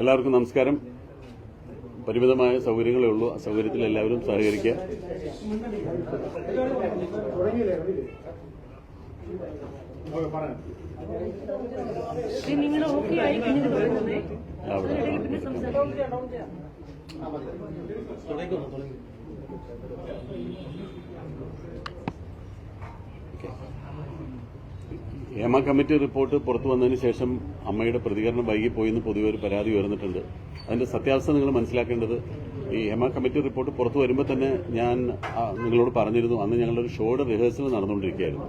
എല്ലാവർക്കും നമസ്കാരം. പരിമിതമായ സൗകര്യങ്ങളേ ഉള്ളൂ. ആ സൗകര്യത്തിൽ എല്ലാവരും സഹകരിക്കുക. ഇത് നിങ്ങൾ ഓക്കെ ആയി കഴിഞ്ഞത് പറയുന്നത് അവിടെ. അതിനിടയിൽ പിന്നെ സംസാരിക്കും ഹേമ കമ്മിറ്റി റിപ്പോർട്ട് പുറത്തു വന്നതിന് ശേഷം അമ്മയുടെ പ്രതികരണം വൈകിപ്പോയി എന്ന് പൊതുവെ ഒരു പരാതി ഉയർന്നിട്ടുണ്ട്. അതിന്റെ സത്യാവസ്ഥ നിങ്ങൾ മനസ്സിലാക്കേണ്ടത് ഈ ഹേമ കമ്മിറ്റി റിപ്പോർട്ട് പുറത്തു വരുമ്പോൾ തന്നെ ഞാൻ നിങ്ങളോട് പറഞ്ഞിരുന്നു. അന്ന് ഞങ്ങളുടെ ഒരു ഷോയുടെ റിഹേഴ്സൽ നടന്നുകൊണ്ടിരിക്കുകയായിരുന്നു.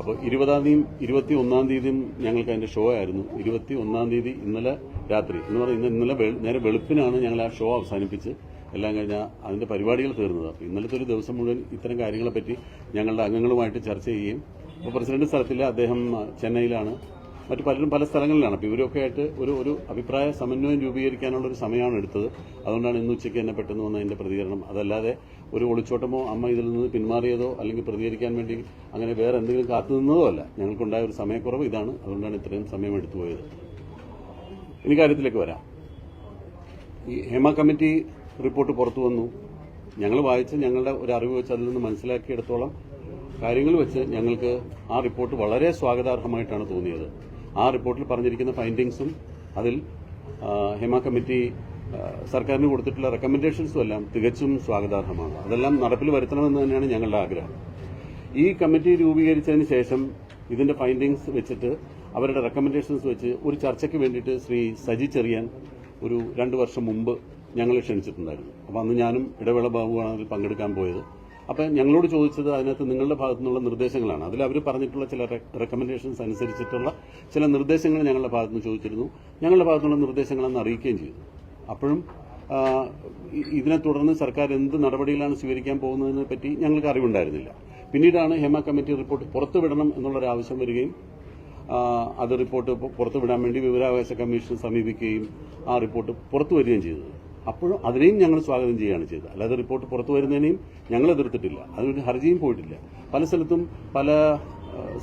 അപ്പോൾ ഇരുപതാം തീയതി ഇരുപത്തി ഒന്നാം തീയതിയും ഞങ്ങൾക്ക് അതിന്റെ ഷോ ആയിരുന്നു. ഇരുപത്തി ഒന്നാം തീയതി ഇന്നലെ രാത്രി എന്ന് പറഞ്ഞാൽ ഇന്ന് ഇന്നലെ നേരെ വെളുപ്പിനാണ് ഞങ്ങൾ ആ ഷോ അവസാനിപ്പിച്ച് എല്ലാം കഴിഞ്ഞാൽ അതിന്റെ പരിപാടികൾ തീർന്നത്. അപ്പോൾ ഇന്നലത്തെ ഒരു ദിവസം മുഴുവൻ ഇത്തരം കാര്യങ്ങളെപ്പറ്റി ഞങ്ങളുടെ അംഗങ്ങളുമായിട്ട് ചർച്ച ചെയ്യുകയും അപ്പോൾ പ്രസിഡന്റ് സ്ഥലത്തില്ല അദ്ദേഹം ചെന്നൈയിലാണ്. മറ്റു പലരും പല സ്ഥലങ്ങളിലാണ്. അപ്പോൾ ഇവരൊക്കെ ആയിട്ട് ഒരു ഒരു അഭിപ്രായ സമന്വയം രൂപീകരിക്കാനുള്ള ഒരു സമയമാണ് എടുത്തത്. അതുകൊണ്ടാണ് ഇന്ന് ഉച്ചയ്ക്ക് തന്നെ പെട്ടെന്ന് വന്ന അതിന്റെ പ്രതികരണം. അതല്ലാതെ ഒരു ഒളിച്ചോട്ടമോ അമ്മ ഇതിൽ നിന്ന് പിന്മാറിയതോ അല്ലെങ്കിൽ പ്രതികരിക്കാൻ വേണ്ടി അങ്ങനെ വേറെ എന്തെങ്കിലും കാത്തു നിന്നതോ അല്ല. ഞങ്ങൾക്കുണ്ടായ ഒരു സമയക്കുറവ് ഇതാണ്. അതുകൊണ്ടാണ് ഇത്രയും സമയം എടുത്തു പോയത്. ഇനി കാര്യത്തിലേക്ക് വരാം. ഈ ഹേമ കമ്മിറ്റി റിപ്പോർട്ട് പുറത്തു വന്നു. ഞങ്ങൾ വായിച്ച് ഞങ്ങളുടെ ഒരു അറിവ് വെച്ച് അതിൽ നിന്ന് മനസ്സിലാക്കിയെടുത്തോളം കാര്യങ്ങൾ വെച്ച് ഞങ്ങൾക്ക് ആ റിപ്പോർട്ട് വളരെ സ്വാഗതാർഹമായിട്ടാണ് തോന്നിയത്. ആ റിപ്പോർട്ടിൽ പറഞ്ഞിരിക്കുന്ന ഫൈൻഡിങ്സും അതിൽ ഹേമ കമ്മിറ്റി സർക്കാരിന് കൊടുത്തിട്ടുള്ള റെക്കമെൻഡേഷൻസും എല്ലാം തികച്ചും സ്വാഗതാർഹമാണ്. അതെല്ലാം നടപ്പിൽ വരുത്തണമെന്ന് തന്നെയാണ് ഞങ്ങളുടെ ആഗ്രഹം. ഈ കമ്മിറ്റി രൂപീകരിച്ചതിന് ശേഷം ഇതിന്റെ ഫൈൻഡിങ്സ് വെച്ചിട്ട് അവരുടെ റെക്കമെൻഡേഷൻസ് വെച്ച് ഒരു ചർച്ചയ്ക്ക് വേണ്ടിയിട്ട് ശ്രീ സജി ചെറിയാൻ ഒരു രണ്ട് വർഷം മുമ്പ് ഞങ്ങളെ ക്ഷണിച്ചിട്ടുണ്ടായിരുന്നു. അപ്പോൾ അന്ന് ഞാനും ഇടവേള ബാബുവാണ് അതിൽ പങ്കെടുക്കാൻ പോയത്. അപ്പം ഞങ്ങളോട് ചോദിച്ചത് അതിനകത്ത് നിങ്ങളുടെ ഭാഗത്തു നിന്നുള്ള നിർദ്ദേശങ്ങളാണ്. അതിൽ അവർ പറഞ്ഞിട്ടുള്ള ചില റെക്കമെൻഡേഷൻസ് അനുസരിച്ചിട്ടുള്ള ചില നിർദ്ദേശങ്ങൾ ഞങ്ങളുടെ ഭാഗത്ത് നിന്ന് ചോദിച്ചിരുന്നു. ഞങ്ങളുടെ ഭാഗത്തുനിന്നുള്ള നിർദ്ദേശങ്ങളെന്ന് അറിയിക്കുകയും ചെയ്തു. അപ്പോഴും ഇതിനെ തുടർന്ന് സർക്കാർ എന്ത് നടപടികളാണ് സ്വീകരിക്കാൻ പോകുന്നതിനെ പറ്റി ഞങ്ങൾക്ക് അറിവുണ്ടായിരുന്നില്ല. പിന്നീടാണ് ഹേമ കമ്മിറ്റി റിപ്പോർട്ട് പുറത്തുവിടണം എന്നുള്ളൊരു ആവശ്യം വരികയും അത് റിപ്പോർട്ട് പുറത്തുവിടാൻ വേണ്ടി വിവരാവകാശ കമ്മീഷൻ സമീപിക്കുകയും ആ റിപ്പോർട്ട് പുറത്തു വരികയും ചെയ്തത്. അപ്പോഴും അതിനെയും ഞങ്ങൾ സ്വാഗതം ചെയ്യുകയാണ് ചെയ്തത്. അല്ലാതെ റിപ്പോർട്ട് പുറത്തു വരുന്നതിനെയും ഞങ്ങൾ എതിർത്തിട്ടില്ല. അതിനൊരു ഹർജിയും പോയിട്ടില്ല. പല സ്ഥലത്തും പല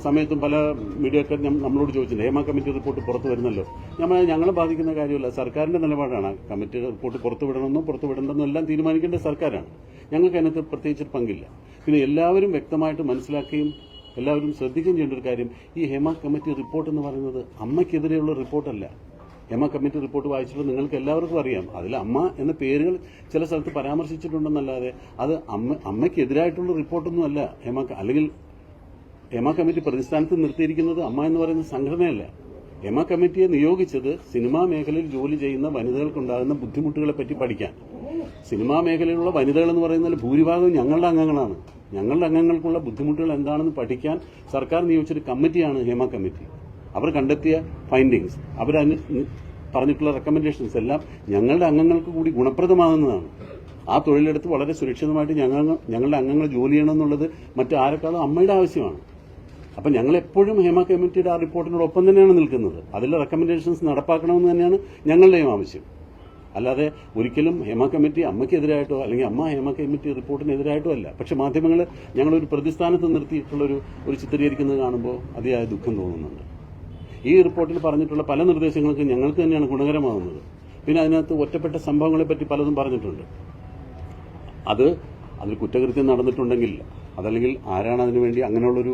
സമയത്തും പല മീഡിയക്കാർ നമ്മളോട് ചോദിച്ചിട്ടുണ്ട്. ഹേമ കമ്മിറ്റി റിപ്പോർട്ട് പുറത്തു വരുന്നല്ലോ. നമ്മൾ ഞങ്ങളെ ബാധിക്കുന്ന കാര്യമല്ല. സർക്കാരിന്റെ നിലപാടാണ്. കമ്മിറ്റി റിപ്പോർട്ട് പുറത്തു വിടണമെന്നോ പുറത്തു വിടണമെന്നോ എല്ലാം തീരുമാനിക്കേണ്ട സർക്കാരാണ്. ഞങ്ങൾക്ക് അതിനകത്ത് പ്രത്യേകിച്ച് പങ്കില്ല. പിന്നെ എല്ലാവരും വ്യക്തമായിട്ട് മനസ്സിലാക്കുകയും എല്ലാവരും ശ്രദ്ധിക്കുകയും ചെയ്യേണ്ട ഒരു കാര്യം ഈ ഹേമ കമ്മിറ്റി റിപ്പോർട്ട് എന്ന് പറയുന്നത് അമ്മയ്ക്കെതിരെയുള്ള റിപ്പോർട്ടല്ല. ഹേമ കമ്മിറ്റി റിപ്പോർട്ട് വായിച്ചിട്ട് നിങ്ങൾക്ക് എല്ലാവർക്കും അറിയാം. അതിൽ അമ്മ എന്ന പേരുകൾ ചില സ്ഥലത്ത് പരാമർശിച്ചിട്ടുണ്ടെന്നല്ലാതെ അത് അമ്മ അമ്മയ്ക്കെതിരായിട്ടുള്ള റിപ്പോർട്ടൊന്നും അല്ല ഹേമ അല്ലെങ്കിൽ ഹേമ കമ്മിറ്റി പ്രതിസ്ഥാനത്ത് നിർത്തിയിരിക്കുന്നത് അമ്മ എന്ന് പറയുന്ന സംഘടനയല്ല. ഹേമ കമ്മിറ്റിയെ നിയോഗിച്ചത് സിനിമാ മേഖലയിൽ ജോലി ചെയ്യുന്ന വനിതകൾക്കുണ്ടാകുന്ന ബുദ്ധിമുട്ടുകളെ പറ്റി പഠിക്കാൻ. സിനിമാ മേഖലയിലുള്ള വനിതകൾ എന്ന് പറയുന്നതിൽ ഭൂരിഭാഗവും ഞങ്ങളുടെ അംഗങ്ങളാണ്. ഞങ്ങളുടെ അംഗങ്ങൾക്കുള്ള ബുദ്ധിമുട്ടുകൾ എന്താണെന്ന് പഠിക്കാൻ സർക്കാർ നിയോഗിച്ചൊരു കമ്മിറ്റിയാണ് ഹേമ കമ്മിറ്റി. അവർ കണ്ടെത്തിയ ഫൈൻഡിങ്സ് അവർ പറഞ്ഞിട്ടുള്ള റെക്കമെൻഡേഷൻസ് എല്ലാം ഞങ്ങളുടെ അംഗങ്ങൾക്ക് കൂടി ഗുണപ്രദമാകുന്നതാണ്. ആ തൊഴിലെടുത്ത് വളരെ സുരക്ഷിതമായിട്ട് ഞങ്ങൾ ഞങ്ങളുടെ അംഗങ്ങൾ ജോലി ചെയ്യണമെന്നുള്ളത് മറ്റാരെക്കാളും അമ്മയുടെ ആവശ്യമാണ്. അപ്പം ഞങ്ങൾ എപ്പോഴും ഹേമ കമ്മിറ്റിയുടെ ആ റിപ്പോർട്ടിനോടൊപ്പം തന്നെയാണ് നിൽക്കുന്നത്. അതിലെ റെക്കമെൻഡേഷൻസ് നടപ്പാക്കണമെന്ന് തന്നെയാണ് ഞങ്ങളുടെയും ആവശ്യം. അല്ലാതെ ഒരിക്കലും ഹേമ കമ്മിറ്റി അമ്മയ്ക്കെതിരായിട്ടോ അല്ലെങ്കിൽ അമ്മ ഹേമ കമ്മിറ്റി റിപ്പോർട്ടിനെതിരായിട്ടോ അല്ല. പക്ഷെ മാധ്യമങ്ങൾ ഞങ്ങളൊരു പ്രതിസ്ഥാനത്ത് നിർത്തിയിട്ടുള്ളൊരു ഒരു ചിത്രീകരിക്കുന്നത് കാണുമ്പോൾ അതിയായ ദുഃഖം തോന്നുന്നുണ്ട്. ഈ റിപ്പോർട്ടിൽ പറഞ്ഞിട്ടുള്ള പല നിർദ്ദേശങ്ങൾക്കും ഞങ്ങൾക്ക് തന്നെയാണ് ഗുണകരമാകുന്നത് പിന്നെ അതിനകത്ത് ഒറ്റപ്പെട്ട സംഭവങ്ങളെ പറ്റി പലതും പറഞ്ഞിട്ടുണ്ട്. അത് അതിൽ കുറ്റകൃത്യം നടന്നിട്ടുണ്ടെങ്കിൽ അതല്ലെങ്കിൽ ആരാണ് അതിനുവേണ്ടി അങ്ങനെയുള്ളൊരു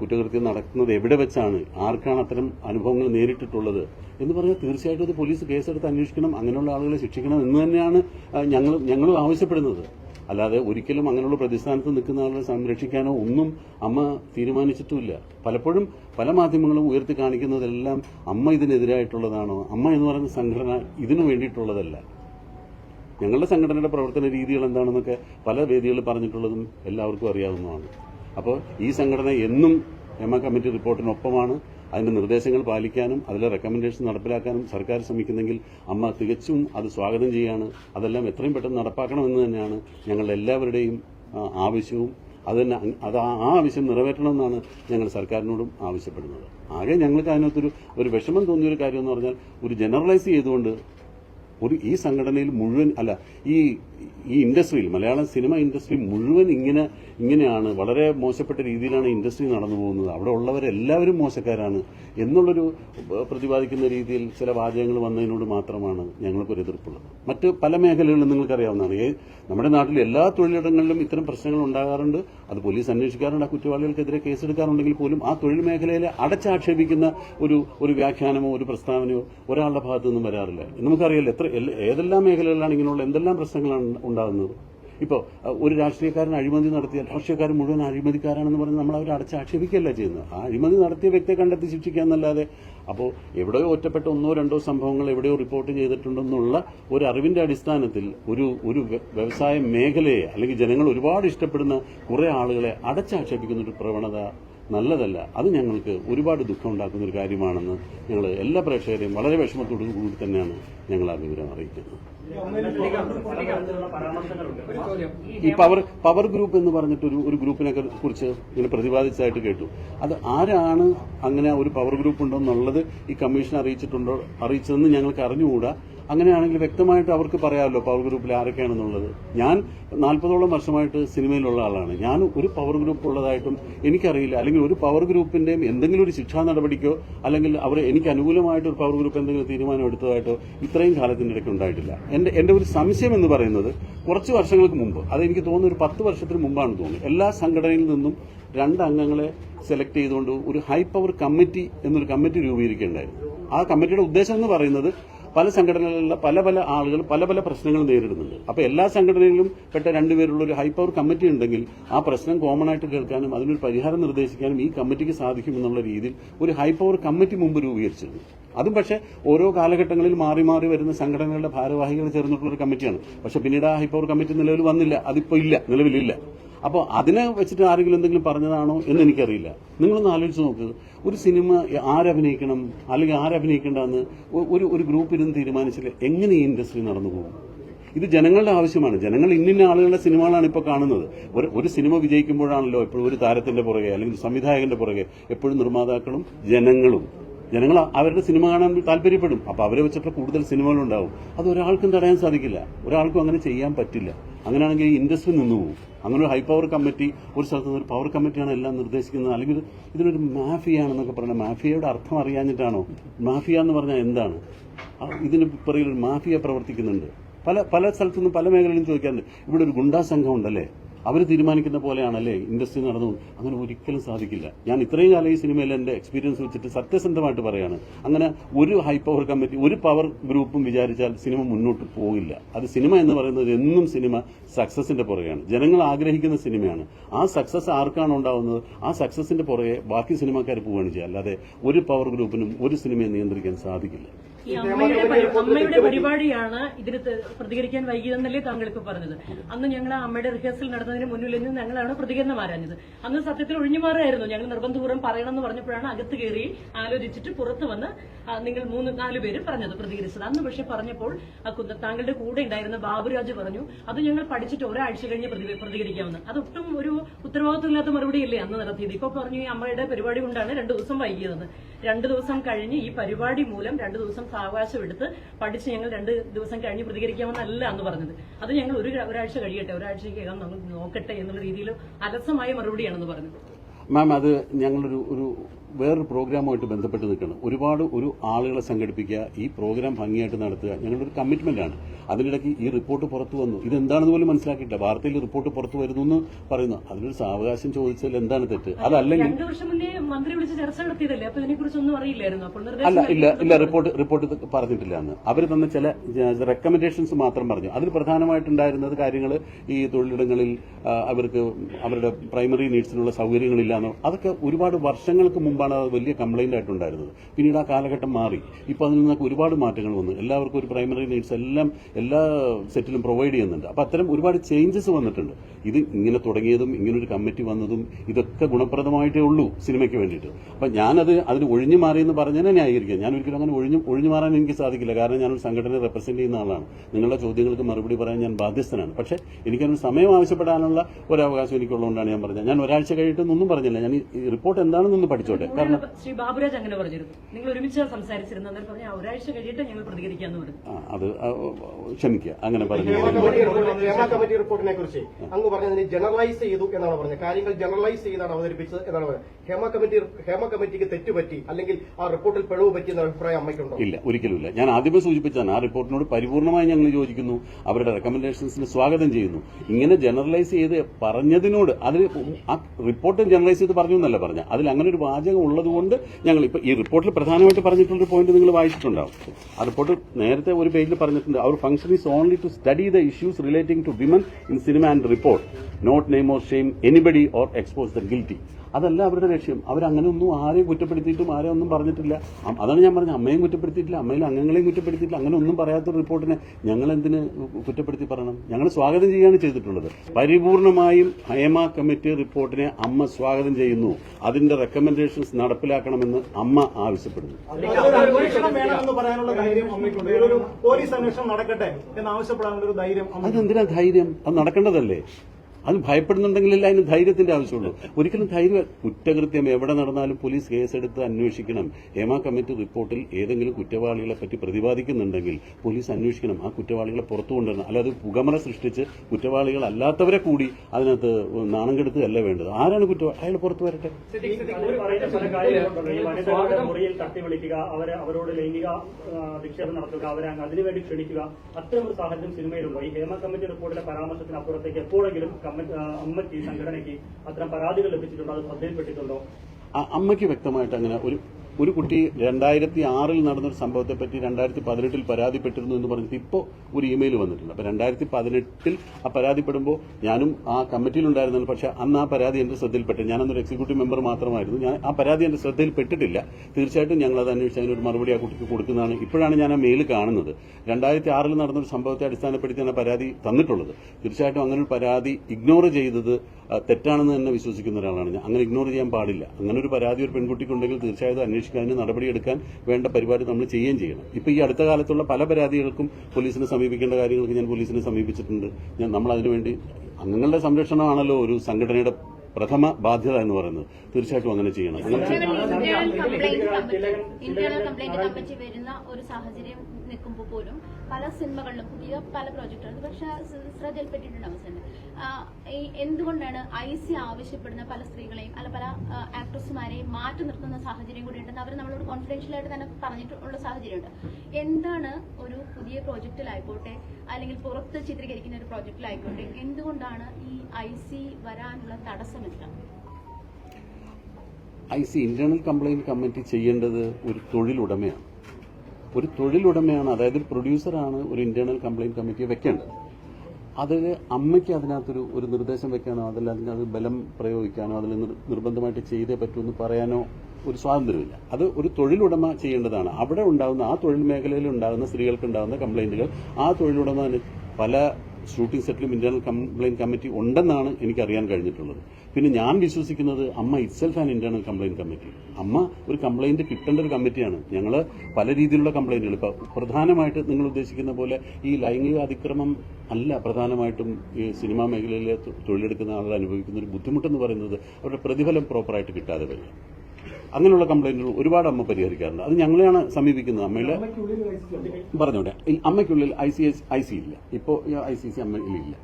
കുറ്റകൃത്യം നടക്കുന്നത് എവിടെ വെച്ചാണ് ആർക്കാണ് അത്തരം അനുഭവങ്ങൾ നേരിട്ടിട്ടുള്ളത് എന്ന് പറഞ്ഞാൽ തീർച്ചയായിട്ടും അത് പോലീസ് കേസെടുത്ത് അന്വേഷിക്കണം അങ്ങനെയുള്ള ആളുകളെ ശിക്ഷിക്കണം എന്ന് തന്നെയാണ് ഞങ്ങൾ ഞങ്ങളും ആവശ്യപ്പെടുന്നത്. അല്ലാതെ ഒരിക്കലും അങ്ങനെയുള്ള പ്രതിസ്ഥാനത്ത് നിൽക്കുന്ന ആളുകളെ സംരക്ഷിക്കാനോ ഒന്നും അമ്മ തീരുമാനിച്ചിട്ടുമില്ല. പലപ്പോഴും പല മാധ്യമങ്ങളും ഉയർത്തി കാണിക്കുന്നതെല്ലാം അമ്മ ഇതിനെതിരായിട്ടുള്ളതാണോ. അമ്മ എന്ന് പറയുന്ന സംഘടന ഇതിനു വേണ്ടിയിട്ടുള്ളതല്ല. ഞങ്ങളുടെ സംഘടനയുടെ പ്രവർത്തന രീതികൾ എന്താണെന്നൊക്കെ പല വേദികളിൽ പറഞ്ഞിട്ടുള്ളതും എല്ലാവർക്കും അറിയാവുന്നതാണ്. അപ്പോൾ ഈ സംഘടന എന്നും എം കമ്മിറ്റി റിപ്പോർട്ടിനൊപ്പമാണ്. അതിന്റെ നിർദ്ദേശങ്ങൾ പാലിക്കാനും അതിലെ റെക്കമെൻഡേഷൻ നടപ്പിലാക്കാനും സർക്കാർ ശ്രമിക്കുന്നെങ്കിൽ അമ്മ തികച്ചും അത് സ്വാഗതം ചെയ്യാണ്. അതെല്ലാം എത്രയും പെട്ടെന്ന് നടപ്പാക്കണമെന്ന് തന്നെയാണ് ഞങ്ങളുടെ എല്ലാവരുടെയും ആവശ്യവും. അത് തന്നെ അത് ആ ആവശ്യം നിറവേറ്റണമെന്നാണ് ഞങ്ങൾ സർക്കാരിനോടും ആവശ്യപ്പെടുന്നത്. ആകെ ഞങ്ങൾക്ക് അതിനകത്തൊരു ഒരു വിഷമം തോന്നിയ ഒരു കാര്യം എന്ന് പറഞ്ഞാൽ ഒരു ജനറലൈസ് ചെയ്തുകൊണ്ട് ഒരു ഈ സംഘടനയിൽ മുഴുവൻ അല്ല ഈ ഈ ഇൻഡസ്ട്രിയിൽ മലയാളം സിനിമ ഇൻഡസ്ട്രി മുഴുവൻ ഇങ്ങനെ ഇങ്ങനെയാണ്. വളരെ മോശപ്പെട്ട രീതിയിലാണ് ഇൻഡസ്ട്രി നടന്നു പോകുന്നത്. അവിടെ ഉള്ളവരെല്ലാവരും മോശക്കാരാണ് എന്നുള്ളൊരു പ്രതിപാദിക്കുന്ന രീതിയിൽ ചില വാചകങ്ങൾ വന്നതിനോട് മാത്രമാണ് ഞങ്ങൾക്കൊരു എതിർപ്പുള്ളത്. മറ്റ് പല മേഖലകളിലും നിങ്ങൾക്കറിയാവുന്നതാണ്. നമ്മുടെ നാട്ടിൽ എല്ലാ തൊഴിലിടങ്ങളിലും ഇത്തരം പ്രശ്നങ്ങൾ ഉണ്ടാകാറുണ്ട്. അത് പോലീസ് അന്വേഷിക്കാറുണ്ട്. ആ കുറ്റവാളികൾക്കെതിരെ കേസെടുക്കാറുണ്ടെങ്കിൽ പോലും ആ തൊഴിൽ മേഖലയിലെ അടച്ചാക്ഷേപിക്കുന്ന ഒരു ഒരു വ്യാഖ്യാനമോ ഒരു പ്രസ്താവനയോ ഒരാളുടെ ഭാഗത്തു നിന്നും വരാറില്ല. നമുക്കറിയാലോ എത്ര ഏതെല്ലാം മേഖലകളിലാണ് ഇങ്ങനെയുള്ള എന്തെല്ലാം പ്രശ്നങ്ങളാണ് ഉണ്ടാകുന്നത്. ഇപ്പോൾ ഒരു രാഷ്ട്രീയക്കാരൻ അഴിമതി നടത്തിയ രാഷ്ട്രീയക്കാരൻ മുഴുവൻ അഴിമതിക്കാരാണെന്ന് പറഞ്ഞ് നമ്മൾ അവരെ അടച്ച് ആക്ഷേപിക്കുകയല്ല ചെയ്യുന്നത്. ആ അഴിമതി നടത്തിയ വ്യക്തിയെ കണ്ടെത്തി ശിക്ഷിക്കാന്നല്ലാതെ അപ്പോൾ എവിടെയോ ഒറ്റപ്പെട്ട ഒന്നോ രണ്ടോ സംഭവങ്ങൾ എവിടെയോ റിപ്പോർട്ട് ചെയ്തിട്ടുണ്ടെന്നുള്ള ഒരു അറിവിന്റെ അടിസ്ഥാനത്തിൽ ഒരു ഒരു വ്യവസായ മേഖലയെ അല്ലെങ്കിൽ ജനങ്ങൾ ഒരുപാട് ഇഷ്ടപ്പെടുന്ന കുറേ ആളുകളെ അടച്ചാക്ഷേപിക്കുന്ന ഒരു പ്രവണത നല്ലതല്ല. അത് ഞങ്ങൾക്ക് ഒരുപാട് ദുഃഖം ഉണ്ടാക്കുന്ന ഒരു കാര്യമാണെന്ന് ഞങ്ങൾ എല്ലാ പ്രേക്ഷകരെയും വളരെ വിഷമത്തോടു കൂടി തന്നെയാണ് ഞങ്ങൾ ആ വിവരം അറിയിക്കുന്നത്. ഈ പവർ പവർ ഗ്രൂപ്പ് എന്ന് പറഞ്ഞിട്ട് ഒരു ഒരു ഗ്രൂപ്പിനെ കുറിച്ച് ഇങ്ങനെ പ്രതിപാദിച്ചതായിട്ട് കേട്ടു. അത് ആരാണ് അങ്ങനെ ഒരു പവർ ഗ്രൂപ്പ് ഉണ്ടോ എന്നുള്ളത് ഈ കമ്മീഷൻ അറിയിച്ചിട്ടുണ്ടോ അറിയിച്ചതെന്ന് ഞങ്ങൾക്ക് അറിഞ്ഞുകൂടാ. അങ്ങനെയാണെങ്കിൽ വ്യക്തമായിട്ട് അവർക്ക് പറയാമല്ലോ പവർ ഗ്രൂപ്പിൽ ആരൊക്കെയാണെന്നുള്ളത്. ഞാൻ നാൽപ്പതോളം വർഷമായിട്ട് സിനിമയിലുള്ള ആളാണ്. ഞാൻ ഒരു പവർ ഗ്രൂപ്പ് ഉള്ളതായിട്ടും എനിക്കറിയില്ല. അല്ലെങ്കിൽ ഒരു പവർ ഗ്രൂപ്പിന്റെയും എന്തെങ്കിലും ഒരു ശിക്ഷാ നടപടിക്കോ അല്ലെങ്കിൽ അവർ എനിക്ക് അനുകൂലമായിട്ട് ഒരു പവർ ഗ്രൂപ്പ് എന്തെങ്കിലും തീരുമാനം എടുത്തതായിട്ടോ ഇത്രയും കാലത്തിനിടയ്ക്ക് ഉണ്ടായിട്ടില്ല. എന്റെ എന്റെ ഒരു സംശയം എന്ന് പറയുന്നത് കുറച്ച് വർഷങ്ങൾക്ക് മുമ്പ് അത് എനിക്ക് തോന്നുന്നു ഒരു പത്ത് വർഷത്തിന് മുമ്പാണ് തോന്നുന്നത് എല്ലാ സംഘടനയിൽ നിന്നും രണ്ട് അംഗങ്ങളെ സെലക്ട് ചെയ്തുകൊണ്ട് ഒരു ഹൈ പവർ കമ്മിറ്റി എന്നൊരു കമ്മിറ്റി രൂപീകരിക്കേണ്ടായിരുന്നു ആ കമ്മിറ്റിയുടെ ഉദ്ദേശം എന്ന് പറയുന്നത് പല സംഘടനകളിലുള്ള പല പല ആളുകൾ പല പല പ്രശ്നങ്ങൾ നേരിടുന്നുണ്ട്. അപ്പൊ എല്ലാ സംഘടനയിലും പെട്ട രണ്ടുപേരുള്ള ഒരു ഹൈ പവർ കമ്മിറ്റി ഉണ്ടെങ്കിൽ ആ പ്രശ്നം കോമൺ ആയിട്ട് കേൾക്കാനും അതിനൊരു പരിഹാരം നിർദ്ദേശിക്കാനും ഈ കമ്മിറ്റിക്ക് സാധിക്കുമെന്നുള്ള രീതിയിൽ ഒരു ഹൈ പവർ കമ്മിറ്റി മുമ്പ് രൂപീകരിച്ചിരുന്നു അതും പക്ഷേ ഓരോ കാലഘട്ടങ്ങളിൽ മാറി മാറി വരുന്ന സംഘടനകളുടെ ഭാരവാഹികൾ ചേർന്നിട്ടുള്ള ഒരു കമ്മിറ്റിയാണ് പക്ഷേ പിന്നീട് ആ ഹൈ പവർ കമ്മിറ്റി നിലവിൽ വന്നില്ല. അതിപ്പോ ഇല്ല. നിലവിലില്ല. അപ്പോൾ അതിനെ വെച്ചിട്ട് ആരെങ്കിലും എന്തെങ്കിലും പറഞ്ഞതാണോ എന്ന് എനിക്കറിയില്ല. നിങ്ങളൊന്ന് ആലോചിച്ച് നോക്ക്. ഒരു സിനിമ ആരഭിനയിക്കണം അല്ലെങ്കിൽ ആരഭിനയിക്കേണ്ടെന്ന് ഒരു ഒരു ഗ്രൂപ്പ് ഇരുന്ന് തീരുമാനിച്ചില്ല എങ്ങനെ ഈ ഇൻഡസ്ട്രി നടന്നു പോകും? ഇത് ജനങ്ങളുടെ ആവശ്യമാണ്. ജനങ്ങൾ ഇന്നിന്ന ആളുകളുടെ സിനിമകളാണ് ഇപ്പോൾ കാണുന്നത്. ഒരു ഒരു സിനിമ വിജയിക്കുമ്പോഴാണല്ലോ എപ്പോഴും ഒരു താരത്തിന്റെ പുറകെ അല്ലെങ്കിൽ സംവിധായകന്റെ പുറകെ എപ്പോഴും നിർമ്മാതാക്കളും ജനങ്ങളും. ജനങ്ങൾ അവരുടെ സിനിമ കാണാൻ താല്പര്യപ്പെടും. അപ്പൊ അവരെ വെച്ചിട്ട് കൂടുതൽ സിനിമകൾ ഉണ്ടാവും. അത് ഒരാൾക്കും തടയാൻ സാധിക്കില്ല. ഒരാൾക്കും അങ്ങനെ ചെയ്യാൻ പറ്റില്ല. അങ്ങനെയാണെങ്കിൽ ഇൻഡസ്ട്രി നിന്നു പോകും. അങ്ങനെ ഒരു ഹൈ പവർ കമ്മിറ്റി ഒരു സ്ഥലത്ത് ഒരു പവർ കമ്മിറ്റിയാണ് എല്ലാം നിർദ്ദേശിക്കുന്നത്. അല്ലെങ്കിൽ ഇതിനൊരു മാഫിയാണെന്നൊക്കെ പറഞ്ഞാൽ മാഫിയയുടെ അർത്ഥം അറിയാഞ്ഞിട്ടാണോ? മാഫിയ എന്ന് പറഞ്ഞാൽ എന്താണ്? ഇതിന് പിറകിൽ ഒരു മാഫിയ പ്രവർത്തിക്കുന്നുണ്ട്. പല പല സ്ഥലത്തുനിന്നും പല മേഖലയിലും ചോദിക്കാറുണ്ട്. ഇവിടെ ഒരു ഗുണ്ടാ സംഘം ഉണ്ടല്ലേ അവർ തീരുമാനിക്കുന്ന പോലെയാണല്ലേ ഇൻഡസ്ട്രി നടന്നു? അങ്ങനെ ഒരിക്കലും സാധിക്കില്ല. ഞാൻ ഇത്രയും കാലം ഈ സിനിമയിൽ എന്റെ എക്സ്പീരിയൻസ് വെച്ചിട്ട് സത്യസന്ധമായിട്ട് പറയാണ്. അങ്ങനെ ഒരു ഹൈ പവർ കമ്മിറ്റി ഒരു പവർ ഗ്രൂപ്പും വിചാരിച്ചാൽ സിനിമ മുന്നോട്ട് പോകില്ല. അത് സിനിമ എന്ന് പറയുന്നത് എന്നും സിനിമ സക്സസിന്റെ പുറകെയാണ്. ജനങ്ങൾ ആഗ്രഹിക്കുന്ന സിനിമയാണ്. ആ സക്സസ് ആർക്കാണ് ഉണ്ടാവുന്നത്? ആ സക്സസിന്റെ പുറകെ ബാക്കി സിനിമക്കാർ പോവുകയാണ് ചെയ്യുക. അല്ലാതെ ഒരു പവർ ഗ്രൂപ്പിനും ഒരു സിനിമയെ നിയന്ത്രിക്കാൻ സാധിക്കില്ല. ഈ അമ്മയുടെ അമ്മയുടെ പരിപാടിയാണ് ഇതിന് പ്രതികരിക്കാൻ വൈകിയതെന്നല്ലേ താങ്കൾ ഇപ്പൊ പറഞ്ഞത്. അന്ന് ഞങ്ങൾ ആ അമ്മയുടെ റിഹേഴ്സൽ നടന്നതിന് മുന്നിൽ നിന്ന് ഞങ്ങളാണ് പ്രതികരണം ആരാഞ്ഞത്. അന്ന് സത്യത്തിൽ ഒഴിഞ്ഞു മാറുകയായിരുന്നു. ഞങ്ങൾ നിർബന്ധപൂർവം പറയണമെന്ന് പറഞ്ഞപ്പോഴാണ് അകത്ത് കയറി ആലോചിച്ചിട്ട് പുറത്ത് വന്ന് നിങ്ങൾ മൂന്ന് നാല് പേര് പറഞ്ഞത് പ്രതികരിച്ചത്. അന്ന് പക്ഷെ പറഞ്ഞപ്പോൾ താങ്കളുടെ കൂടെ ഉണ്ടായിരുന്ന ബാബുരാജ് പറഞ്ഞു അത് ഞങ്ങൾ പഠിച്ചിട്ട് ഒരാഴ്ച കഴിഞ്ഞ് പ്രതികരിക്കാമെന്ന്. അത് ഒട്ടും ഒരു ഉത്തരവാദിത്തമില്ലാത്ത മറുപടിയല്ലേ അന്ന് നടത്തിയത്. ഇപ്പൊ പറഞ്ഞു ഈ അമ്മയുടെ പരിപാടി കൊണ്ടാണ് രണ്ടു ദിവസം വൈകിയത്. രണ്ടു ദിവസം കഴിഞ്ഞ് ഈ പരിപാടി മൂലം രണ്ടു ദിവസം സാവകാശം എടുത്ത് പഠിച്ച് ഞങ്ങൾ രണ്ട് ദിവസം കഴിഞ്ഞ് പ്രതികരിക്കാമെന്നല്ല എന്ന് പറഞ്ഞത്. അത് ഞങ്ങൾ ഒരു ഒരാഴ്ച കഴിയട്ടെ ഒരാഴ്ചക്കകം നമ്മൾ നോക്കട്ടെ എന്നുള്ള രീതിയിൽ അലസമായ മറുപടിയാണെന്ന് പറഞ്ഞത്. മാം അത് ഞങ്ങളൊരു ഒരു വേറൊരു പ്രോഗ്രാമുമായിട്ട് ബന്ധപ്പെട്ട് നിൽക്കണം. ഒരുപാട് ഒരു ആളുകളെ സംഘടിപ്പിക്കുക ഈ പ്രോഗ്രാം ഭംഗിയായിട്ട് നടത്തുക ഞങ്ങളുടെ ഒരു കമ്മിറ്റ്മെന്റ് ആണ്. അതിനിടയ്ക്ക് ഈ റിപ്പോർട്ട് പുറത്തു വന്നു. ഇതെന്താണെന്ന് പോലും മനസ്സിലാക്കിയിട്ടില്ല. വാർത്തയിൽ റിപ്പോർട്ട് പുറത്തു വരുന്നു എന്ന് പറയുന്നു. അതിനൊരു സാവകാശം ചോദിച്ചാൽ എന്താണ് തെറ്റ്? അതല്ലെങ്കിൽ അല്ല ഇല്ല ഇല്ല റിപ്പോർട്ട് റിപ്പോർട്ട് പറഞ്ഞിട്ടില്ല എന്ന് അവർ തന്ന ചില റെക്കമെൻഡേഷൻസ് മാത്രം പറഞ്ഞു. അതിൽ പ്രധാനമായിട്ടുണ്ടായിരുന്നത് കാര്യങ്ങൾ ഈ തൊഴിലിടങ്ങളിൽ അവർക്ക് അവരുടെ പ്രൈമറി നീഡ്സിനുള്ള സൗകര്യങ്ങളില്ല എന്നോ അതൊക്കെ ഒരുപാട് വർഷങ്ങൾക്ക് മുമ്പാണ് അത് വലിയ കംപ്ലൈന്റ് ആയിട്ടുണ്ടായിരുന്നത്. പിന്നീട് ആ കാലഘട്ടം മാറി. ഇപ്പോൾ അതിൽ നിന്നൊക്കെ ഒരുപാട് മാറ്റങ്ങൾ വന്നു. എല്ലാവർക്കും ഒരു പ്രൈമറി നീഡ്സ് എല്ലാം എല്ലാ സെറ്റിലും പ്രൊവൈഡ് ചെയ്യുന്നുണ്ട്. അപ്പോൾ അത്തരം ഒരുപാട് ചേഞ്ചസ് വന്നിട്ടുണ്ട്. ഇത് ഇങ്ങനെ തുടങ്ങിയതും ഇങ്ങനൊരു കമ്മിറ്റി വന്നതും ഇതൊക്കെ ഗുണപ്രദമായിട്ടേ ഉള്ളൂ സിനിമയ്ക്ക് വേണ്ടിയിട്ട്. അപ്പം ഞാനത് അതിന് ഒഴിഞ്ഞു മാറിയെന്ന് പറഞ്ഞാൽ ന്യായീകരിക്കാം. ഞാൻ ഒരിക്കലും അങ്ങനെ ഒഴിഞ്ഞു ഒഴിഞ്ഞു മാറാൻ എനിക്ക് സാധിക്കില്ല. കാരണം ഞാനൊരു സംഘടനയെ റെപ്രസെന്റ് ചെയ്യുന്ന ആളാണ്. നിങ്ങളുടെ ചോദ്യങ്ങൾക്ക് മറുപടി പറയാൻ ഞാൻ ബാധ്യസ്ഥനാണ്. പക്ഷേ എനിക്കതിന് സമയം ആവശ്യപ്പെടാനുള്ള ഒരവകാശം എനിക്കുള്ളതുകൊണ്ടാണ് ഞാൻ പറഞ്ഞത്. ഞാൻ ഒരാഴ്ച കഴിഞ്ഞിട്ടൊന്നും പറഞ്ഞില്ല. ഞാൻ ഈ റിപ്പോർട്ട് എന്താണെന്നൊന്ന് പഠിച്ചോട്ടെ. കാരണം ശ്രീ ബാബുരാജ് അങ്ങനെ പറഞ്ഞിരുന്നു. നിങ്ങൾ ഒരുമിച്ച് സംസാരിച്ചിരുന്നു അന്നേരം പറഞ്ഞ ഒരാഴ്ച കഴിയട്ടെ ഞങ്ങൾ പ്രതികരിക്കാന്ന് പറഞ്ഞു. ആ, അത് ആ, ക്ഷമിക്കുക. അങ്ങനെ പറഞ്ഞു. ഹേമ കമ്മിറ്റി റിപ്പോർട്ടിനെ കുറിച്ച് അങ്ങ് പറഞ്ഞതിന് ജനറലൈസ് ചെയ്തു എന്നാണ് പറഞ്ഞത്. കാര്യങ്ങൾ ജനറലൈസ് ചെയ്താണ് അവതരിപ്പിച്ചത് എന്നാണ് പറഞ്ഞത്. ഹേമ കമ്മിറ്റി ഹേമ കമ്മിറ്റിക്ക് തെറ്റുപറ്റി അല്ലെങ്കിൽ ആ റിപ്പോർട്ടിൽ പിഴവ് പറ്റിയെന്ന അഭിപ്രായം അമ്മയ്ക്കുണ്ടോ? ഇല്ല ഒരിക്കലുമില്ല. ഞാൻ ആദ്യമേ സൂചിപ്പിച്ചതാണ് ആ റിപ്പോർട്ടിനോട് പരിപൂർണമായി ഞങ്ങൾ യോജിക്കുന്നു. അവരുടെ റെക്കമെൻഡേഷൻസിന് സ്വാഗതം ചെയ്യുന്നു. ഇങ്ങനെ ജനറലൈസ് ചെയ്ത് പറഞ്ഞതിനോട് അതിൽ ആ റിപ്പോർട്ട് ജനറലൈസ് ചെയ്ത് പറഞ്ഞു എന്നല്ല പറഞ്ഞ അതിൽ അങ്ങനെ ഒരു വാചകം ഉള്ളതുകൊണ്ട് ഞങ്ങൾ ഇപ്പൊ ഈ റിപ്പോർട്ടിൽ പ്രധാനമായിട്ട് പറഞ്ഞിട്ടുള്ള പോയിന്റ് നിങ്ങൾ വായിച്ചിട്ടുണ്ടാവും. ആ റിപ്പോർട്ട് നേരത്തെ ഒരു പേജിൽ പറഞ്ഞിട്ടുണ്ട് അവർ function is only to study the issues relating to women in cinema and report not name shame anybody or expose the guilty അതല്ല അവരുടെ ലക്ഷ്യം. അവരങ്ങനെ ഒന്നും ആരെയും കുറ്റപ്പെടുത്തിയിട്ടും ആരെയും ഒന്നും പറഞ്ഞിട്ടില്ല. അതാണ് ഞാൻ പറഞ്ഞത്. അമ്മയും കുറ്റപ്പെടുത്തിയിട്ടില്ല അമ്മയിൽ അംഗങ്ങളെയും കുറ്റപ്പെടുത്തിയിട്ടില്ല. അങ്ങനെ ഒന്നും പറയാത്ത റിപ്പോർട്ടിനെ ഞങ്ങൾ എന്തിന് കുറ്റപ്പെടുത്തി പറയണം? ഞങ്ങൾ സ്വാഗതം ചെയ്യുകയാണ് ചെയ്തിട്ടുള്ളത്. പരിപൂർണമായും ഹേമ കമ്മിറ്റി റിപ്പോർട്ടിനെ അമ്മ സ്വാഗതം ചെയ്യുന്നു. അതിന്റെ റെക്കമെൻഡേഷൻസ് നടപ്പിലാക്കണമെന്ന് അമ്മ ആവശ്യപ്പെടുന്നു. അതെന്തിനാ ധൈര്യം? അത് നടക്കേണ്ടതല്ലേ? അത് ഭയപ്പെടുന്നുണ്ടെങ്കിലല്ല അതിന് ധൈര്യത്തിന്റെ ആവശ്യമുള്ളൂ. ഒരിക്കലും ധൈര്യം കുറ്റകൃത്യം എവിടെ നടന്നാലും പോലീസ് കേസെടുത്ത് അന്വേഷിക്കണം. ഹേമ കമ്മിറ്റി റിപ്പോർട്ടിൽ ഏതെങ്കിലും കുറ്റവാളികളെ പറ്റി പ്രതിപാദിക്കുന്നുണ്ടെങ്കിൽ പോലീസ് അന്വേഷിക്കണം. ആ കുറ്റവാളികളെ പുറത്തു കൊണ്ടുവരണം. അല്ലാതെ പുകമറ സൃഷ്ടിച്ച് കുറ്റവാളികളല്ലാത്തവരെ കൂടി അതിനകത്ത് നാണം കെടുത്തുകയല്ല വേണ്ടത്? ആരാണ് കുറ്റവാളി അയാൾ പുറത്തു വരട്ടെ. വിളിക്കുക അവരെ അവരോട് ലൈംഗിക അവരെ അതിനുവേണ്ടി ക്ഷണിക്കുക. അത്തരം ഒരു സാഹചര്യം സിനിമയിലുണ്ടോ. ഈ ഹേമ കമ്മിറ്റി റിപ്പോർട്ടിലെ പരാമർശത്തിന് അപ്പുറത്തേക്ക് എപ്പോഴെങ്കിലും അമ്മയ്ക്ക് സംഘടനയ്ക്ക് അത്തരം പരാതികൾ ലഭിച്ചിട്ടുണ്ടോ? അത് ശ്രദ്ധയിൽപ്പെട്ടിട്ടുണ്ടോ? അമ്മയ്ക്ക് വ്യക്തമായിട്ട് അങ്ങനെ ഒരു ഒരു കുട്ടി രണ്ടായിരത്തി ആറിൽ നടന്നൊരു സംഭവത്തെ പറ്റി രണ്ടായിരത്തി പതിനെട്ടിൽ പരാതിപ്പെട്ടിരുന്നു എന്ന് പറഞ്ഞിട്ട് ഇപ്പോൾ ഒരു ഇമെയിൽ വന്നിട്ടുണ്ട്. അപ്പോൾ രണ്ടായിരത്തി പതിനെട്ടിൽ ആ പരാതിപ്പെടുമ്പോൾ ഞാനും ആ കമ്മിറ്റിയിലുണ്ടായിരുന്നു പക്ഷേ അന്ന് ആ പരാതി എന്റെ ശ്രദ്ധയിൽപ്പെട്ടു. ഞാനന്നൊരു എക്സിക്യൂട്ടീവ് മെമ്പർ മാത്രമായിരുന്നു. ഞാൻ ആ പരാതി എന്റെ ശ്രദ്ധയിൽപ്പെട്ടിട്ടില്ല. തീർച്ചയായിട്ടും ഞങ്ങൾ അത് അന്വേഷിച്ച് അതിനൊരു മറുപടി ആ കുട്ടിക്ക് കൊടുക്കുന്നതാണ്. ഇപ്പോഴാണ് ഞാൻ ആ മെയിൽ കാണുന്നത്. രണ്ടായിരത്തി ആറിൽ നടന്നൊരു സംഭവത്തെ അടിസ്ഥാനപ്പെടുത്തിയാണ് പരാതി തന്നിട്ടുള്ളത്. തീർച്ചയായിട്ടും അങ്ങനെ ഒരു പരാതി ഇഗ്നോർ ചെയ്തത് തെറ്റാണെന്ന് തന്നെ വിശ്വസിക്കുന്ന ഒരാളാണ് ഞാൻ. അങ്ങനെ ഇഗ്നോർ ചെയ്യാൻ പാടില്ല. അങ്ങനെ ഒരു പരാതി ഒരു പെൺകുട്ടിക്കുണ്ടെങ്കിൽ തീർച്ചയായും അന്വേഷിക്കാൻ അതിന് നടപടിയെടുക്കാൻ വേണ്ട പരിപാടി നമ്മൾ ചെയ്യുകയും ചെയ്യണം ഇപ്പോൾ ഈ അടുത്ത കാലത്തുള്ള പല പരാതികൾക്കും പോലീസിനെ സമീപിക്കേണ്ട കാര്യങ്ങൾക്ക് ഞാൻ പോലീസിനെ സമീപിച്ചിട്ടുണ്ട് ഞാൻ നമ്മൾ അതിനുവേണ്ടി അംഗങ്ങളുടെ സംരക്ഷണമാണല്ലോ ഒരു സംഘടനയുടെ പ്രഥമ ബാധ്യത എന്ന് പറയുന്നത് തീർച്ചയായിട്ടും അങ്ങനെ ചെയ്യണം ഒരു സാഹചര്യം നിൽക്കുമ്പോൾ പോലും പല സിനിമകളിലും പുതിയ പല പ്രോജക്റ്റുകളും പക്ഷെ ശ്രദ്ധയിൽപ്പെട്ടിട്ടുണ്ടാവും ഈ എന്തുകൊണ്ടാണ് ഐ സി ആവശ്യപ്പെടുന്ന പല സ്ത്രീകളെയും അല്ല പല ആക്ട്രസ്മാരെയും മാറ്റി നിർത്തുന്ന സാഹചര്യം കൂടി ഉണ്ടെന്ന് അവർ നമ്മളോട് കോൺഫിഡൻഷ്യൽ ആയിട്ട് തന്നെ പറഞ്ഞിട്ടുള്ള സാഹചര്യമുണ്ട്. എന്താണ് ഒരു പുതിയ പ്രോജക്റ്റിലായിക്കോട്ടെ അല്ലെങ്കിൽ പുറത്ത് ചിത്രീകരിക്കുന്ന ഒരു പ്രോജക്റ്റിലായിക്കോട്ടെ എന്തുകൊണ്ടാണ് ഈ ഐ സി വരാനുള്ള തടസ്സം എന്താണ് I C internal complaint committee ചെയ്യേണ്ടത് ഒരു തൊഴിലുടമയാണ്. ഒരു തൊഴിലുടമയാണ് അതായത് ഒരു പ്രൊഡ്യൂസറാണ് ഒരു ഇന്റേണൽ കംപ്ലയിന്റ് കമ്മിറ്റി വെക്കേണ്ടത്. അതിൽ അമ്മയ്ക്ക് അതിനകത്തൊരു ഒരു നിർദ്ദേശം വെക്കാനോ അതല്ല അതിനകത്ത് ബലം പ്രയോഗിക്കാനോ അതിൽ നിർബന്ധമായിട്ട് ചെയ്തേ പറ്റുമെന്ന് പറയാനോ ഒരു സ്വാതന്ത്ര്യമില്ല. അത് ഒരു തൊഴിലുടമ ചെയ്യേണ്ടതാണ്. അവിടെ ഉണ്ടാകുന്ന ആ തൊഴിൽ മേഖലയിൽ ഉണ്ടാകുന്ന സ്ത്രീകൾക്ക് ഉണ്ടാകുന്ന കംപ്ലൈന്റുകൾ ആ തൊഴിലുടമ പല ഷൂട്ടിംഗ് സെറ്റിലും ഇന്റേണൽ കംപ്ലൈന്റ് കമ്മിറ്റി ഉണ്ടെന്നാണ് എനിക്ക് അറിയാൻ കഴിഞ്ഞിട്ടുള്ളത്. പിന്നെ ഞാൻ വിശ്വസിക്കുന്നത് AMMA itself an internal complaint committee AMMA ഒരു കംപ്ലൈന്റ് കിട്ടേണ്ട ഒരു കമ്മിറ്റിയാണ് ഞങ്ങൾ പല രീതിയിലുള്ള കംപ്ലൈന്റുകൾ ഇപ്പൊ പ്രധാനമായിട്ട് നിങ്ങൾ ഉദ്ദേശിക്കുന്ന പോലെ ഈ ലൈംഗിക അതിക്രമം അല്ല പ്രധാനമായിട്ടും ഈ സിനിമാ മേഖലയിലെ തൊഴിലെടുക്കുന്ന ആളുകൾ അനുഭവിക്കുന്ന ഒരു ബുദ്ധിമുട്ടെന്ന് പറയുന്നത് അവരുടെ പ്രതിഫലം പ്രോപ്പറായിട്ട് കിട്ടാതെ വരിക അങ്ങനെയുള്ള കംപ്ലൈന്റുകൾ ഒരുപാട് അമ്മ പരിഹരിക്കാറുണ്ട്. അത് ഞങ്ങളെയാണ് സമീപിക്കുന്നത്. അമ്മയുടെ പറഞ്ഞോട്ടെ. അമ്മയ്ക്കുള്ളിൽ I C S I C ഇല്ല. ഇപ്പോൾ ഐ സി സി അമ്മയിലില്ല.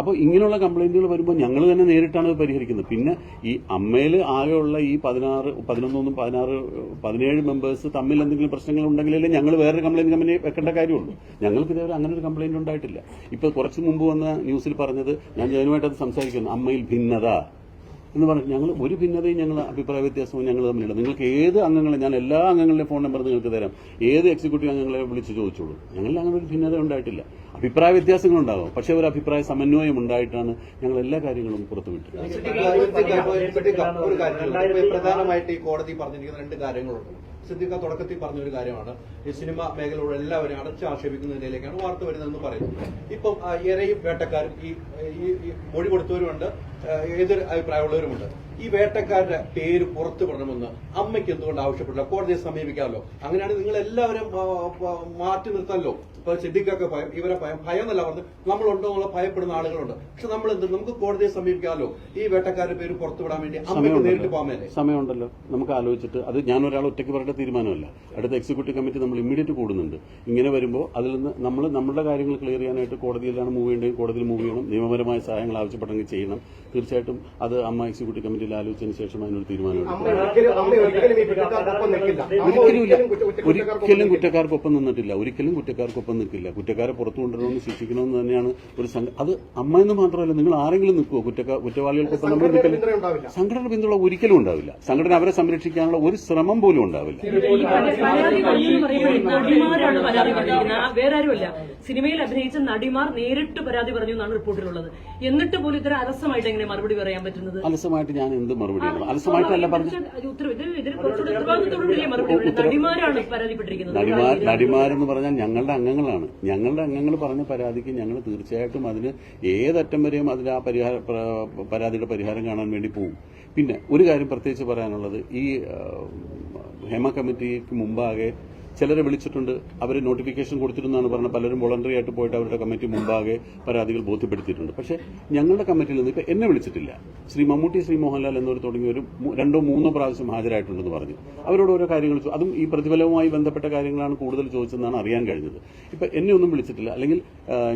അപ്പോൾ ഇങ്ങനെയുള്ള കംപ്ലൈന്റുകൾ വരുമ്പോൾ ഞങ്ങൾ തന്നെ നേരിട്ടാണ് അത് പരിഹരിക്കുന്നത്. പിന്നെ ഈ അമ്മയിൽ ആകെയുള്ള ഈ പതിനാറ് പതിനൊന്നൊന്നും പതിനാറ് പതിനേഴ് മെമ്പേഴ്സ് തമ്മിൽ എന്തെങ്കിലും പ്രശ്നങ്ങൾ ഉണ്ടെങ്കിലല്ലേ ഞങ്ങൾ വേറൊരു കംപ്ലൈന്റ് കമ്പനി വെക്കേണ്ട കാര്യമുള്ളൂ. ഞങ്ങൾക്ക് ഇതേവരെ അങ്ങനെ ഒരു കംപ്ലൈന്റ് ഉണ്ടായിട്ടില്ല. ഇപ്പോൾ കുറച്ച് മുമ്പ് വന്ന ന്യൂസിൽ പറഞ്ഞത് ഞാൻ ജനുമായിട്ട് അത് സംസാരിക്കുന്നു. അമ്മയിൽ ഭിന്നത. എന്ന് പറഞ്ഞു ഞങ്ങൾ ഒരു ഭിന്നതയും ഞങ്ങൾ അഭിപ്രായ വ്യത്യാസവും ഞങ്ങൾ തമ്മിലില്ല നിങ്ങൾക്ക് ഏത് അംഗങ്ങളെ ഞാൻ എല്ലാ അംഗങ്ങളുടെയും ഫോൺ നമ്പർ നിങ്ങൾക്ക് തരാം. ഏത് എക്സിക്യൂട്ടീവ് അംഗങ്ങളെ വിളിച്ച് ചോദിച്ചോളൂ. ഞങ്ങളിൽ അങ്ങനെ ഒരു ഭിന്നത ഉണ്ടായിട്ടില്ല. അഭിപ്രായ വ്യത്യാസങ്ങൾ ഉണ്ടാകും പക്ഷേ ഒരു അഭിപ്രായ സമന്വയം ഉണ്ടായിട്ടാണ് ഞങ്ങൾ എല്ലാ കാര്യങ്ങളും പുറത്തുവിട്ടത്. പ്രധാനമായിട്ട് ഈ കോടതി പറഞ്ഞിരിക്കുന്ന രണ്ട് കാര്യങ്ങളുണ്ട്. സിദ്ദിഖ തുടക്കത്തിൽ പറഞ്ഞ ഒരു കാര്യമാണ്. ഈ സിനിമ മേഖലയുള്ള എല്ലാവരും നിലയിലേക്കാണ് വാർത്ത വരുന്നതെന്ന് പറയുന്നത്. ഇപ്പം ഇരയും വേട്ടക്കാരും ഈ ഈ മൊഴി കൊടുത്തവരുമുണ്ട് ഏതൊരു അഭിപ്രായമുള്ളവരുമുണ്ട്. ഈ വേട്ടക്കാരുടെ പേര് പുറത്തു വിടണമെന്ന് അമ്മയ്ക്ക് എന്തുകൊണ്ട് ആവശ്യപ്പെട്ടില്ല? കോടതിയെ സമീപിക്കാമല്ലോ. അങ്ങനെയാണെങ്കിൽ നിങ്ങൾ എല്ലാവരും മാറ്റി നിർത്തല്ലോ. ഇപ്പൊ സിദ്ദിഖൊക്കെ ഭയം ഇവരെ ഭയം ഭയം എന്നല്ല പറഞ്ഞ് നമ്മളുണ്ടോ നമ്മളെ ഭയപ്പെടുന്ന ആളുകളുണ്ട്. പക്ഷെ നമ്മൾ എന്ത് നമുക്ക് കോടതിയെ സമീപിക്കാമല്ലോ. ഈ വേട്ടക്കാരുടെ പേര് പുറത്തു വിടാൻ വേണ്ടി അമ്മയ്ക്ക് നേരിട്ട് പോകാമല്ലേ? സമയമുണ്ടല്ലോ. നമുക്ക് ആലോചിച്ചിട്ട് അത് ഞാൻ ഒരാൾ ഒറ്റയ്ക്ക് പറയേണ്ട തീരുമാനമല്ല. അടുത്ത എക്സിക്യൂട്ടീവ് കമ്മിറ്റി നമ്മൾ ഇമ്മീഡിയറ്റ് കൂടുന്നുണ്ട്. ഇങ്ങനെ വരുമ്പോൾ അതിൽ നിന്ന് നമ്മൾ നമ്മുടെ കാര്യങ്ങൾ ക്ലിയർ ചെയ്യാനായിട്ട് കോടതിയിലാണ് മൂവ് ചെയ്യേണ്ടത്? കോടതിയിൽ മൂവ് ചെയ്യണം. നിയമപരമായ സഹായങ്ങൾ ആവശ്യപ്പെട്ടെങ്കിൽ ചെയ്യണം. തീർച്ചയായിട്ടും അത് അമ്മ എക്സിക്യൂട്ടീവ് കമ്മിറ്റിയിൽ ആലോചിച്ചതിന് ശേഷം അതിനൊരു അമ്മ ഒരിക്കലും കുറ്റക്കാർക്കൊപ്പം നിന്നിട്ടില്ല. ഒരിക്കലും കുറ്റ- കുറ്റക്കാർക്കൊപ്പം ഒരിക്കലും നിൽക്കില്ല. കുറ്റക്കാരെ പുറത്തു കൊണ്ടുവരണമെന്ന് ശിക്ഷിക്കണമെന്ന് തന്നെയാണ് ഒരു സംഘ അത് അമ്മ എന്ന് മാത്രമല്ല നിങ്ങൾ ആരെങ്കിലും നിൽക്കുമോ കുറ്റക്കാർ കുറ്റവാളികൾക്കൊപ്പം നമ്മൾ നിൽക്കില്ല ഉണ്ടാവില്ല. സംഘടന പിന്തുണ ഒരിക്കലും ഉണ്ടാവില്ല. സംഘടന അവരെ സംരക്ഷിക്കാനുള്ള ഒരു ശ്രമം പോലും ഉണ്ടാവില്ല. വേറെ ആരുമല്ല സിനിമയിൽ അഭിനയിച്ച നടിമാർ നേരിട്ട് പരാതി പറഞ്ഞു എന്നാണ് റിപ്പോർട്ടിലുള്ളത്. എന്നിട്ട് പോലും ഇത്ര അലസമായിട്ട് എങ്ങനെ മറുപടി പറയാൻ പറ്റുന്നത്? അലസമായിട്ട് ഞാൻ എന്ത് മറുപടി അലസമായിട്ടല്ല പറഞ്ഞു ഉത്തരവ് നടിമാരാണ് പരാതിപ്പെട്ടിരിക്കുന്നത്. നടിമാർ നടിമാരെന്ന് പറഞ്ഞാൽ ഞങ്ങളുടെ അംഗങ്ങളാണ്. ഞങ്ങളുടെ അംഗങ്ങൾ പറഞ്ഞ പരാതിക്ക് ഞങ്ങൾ തീർച്ചയായിട്ടും അതിന് ഏതറ്റം വരെയും അതിൽ ആ പരിഹാര പരാതിയുടെ പരിഹാരം കാണാൻ വേണ്ടി പോകും പിന്നെ ഒരു കാര്യം പ്രത്യേകിച്ച് പറയാനുള്ളത്. ഈ ഹേമ കമ്മിറ്റിക്ക് മുമ്പാകെ ചിലരെ വിളിച്ചിട്ടുണ്ട്. അവർ നോട്ടിഫിക്കേഷൻ കൊടുത്തിരുന്നാണ് പറഞ്ഞത്. പലരും വോളണ്ടറി ആയിട്ട് പോയിട്ട് അവരുടെ കമ്മിറ്റി മുമ്പാകെ പരാതികൾ ബോധ്യപ്പെടുത്തിയിട്ടുണ്ട്. പക്ഷേ ഞങ്ങളുടെ കമ്മിറ്റിയിൽ നിന്ന് ഇപ്പോൾ എന്നെ വിളിച്ചിട്ടില്ല. ശ്രീ മമ്മൂട്ടി ശ്രീ മോഹൻലാൽ എന്നിവർ തുടങ്ങിയ ഒരു രണ്ടോ മൂന്നോ പ്രാവശ്യം ഹാജരായിട്ടുണ്ടെന്ന് പറഞ്ഞു. അവരോട് ഓരോ കാര്യങ്ങൾ അതും ഈ പ്രതിഫലവുമായി ബന്ധപ്പെട്ട കാര്യങ്ങളാണ് കൂടുതൽ ചോദിച്ചതെന്നാണ് അറിയാൻ കഴിഞ്ഞത്. ഇപ്പം എന്നെ ഒന്നും വിളിച്ചിട്ടില്ല. അല്ലെങ്കിൽ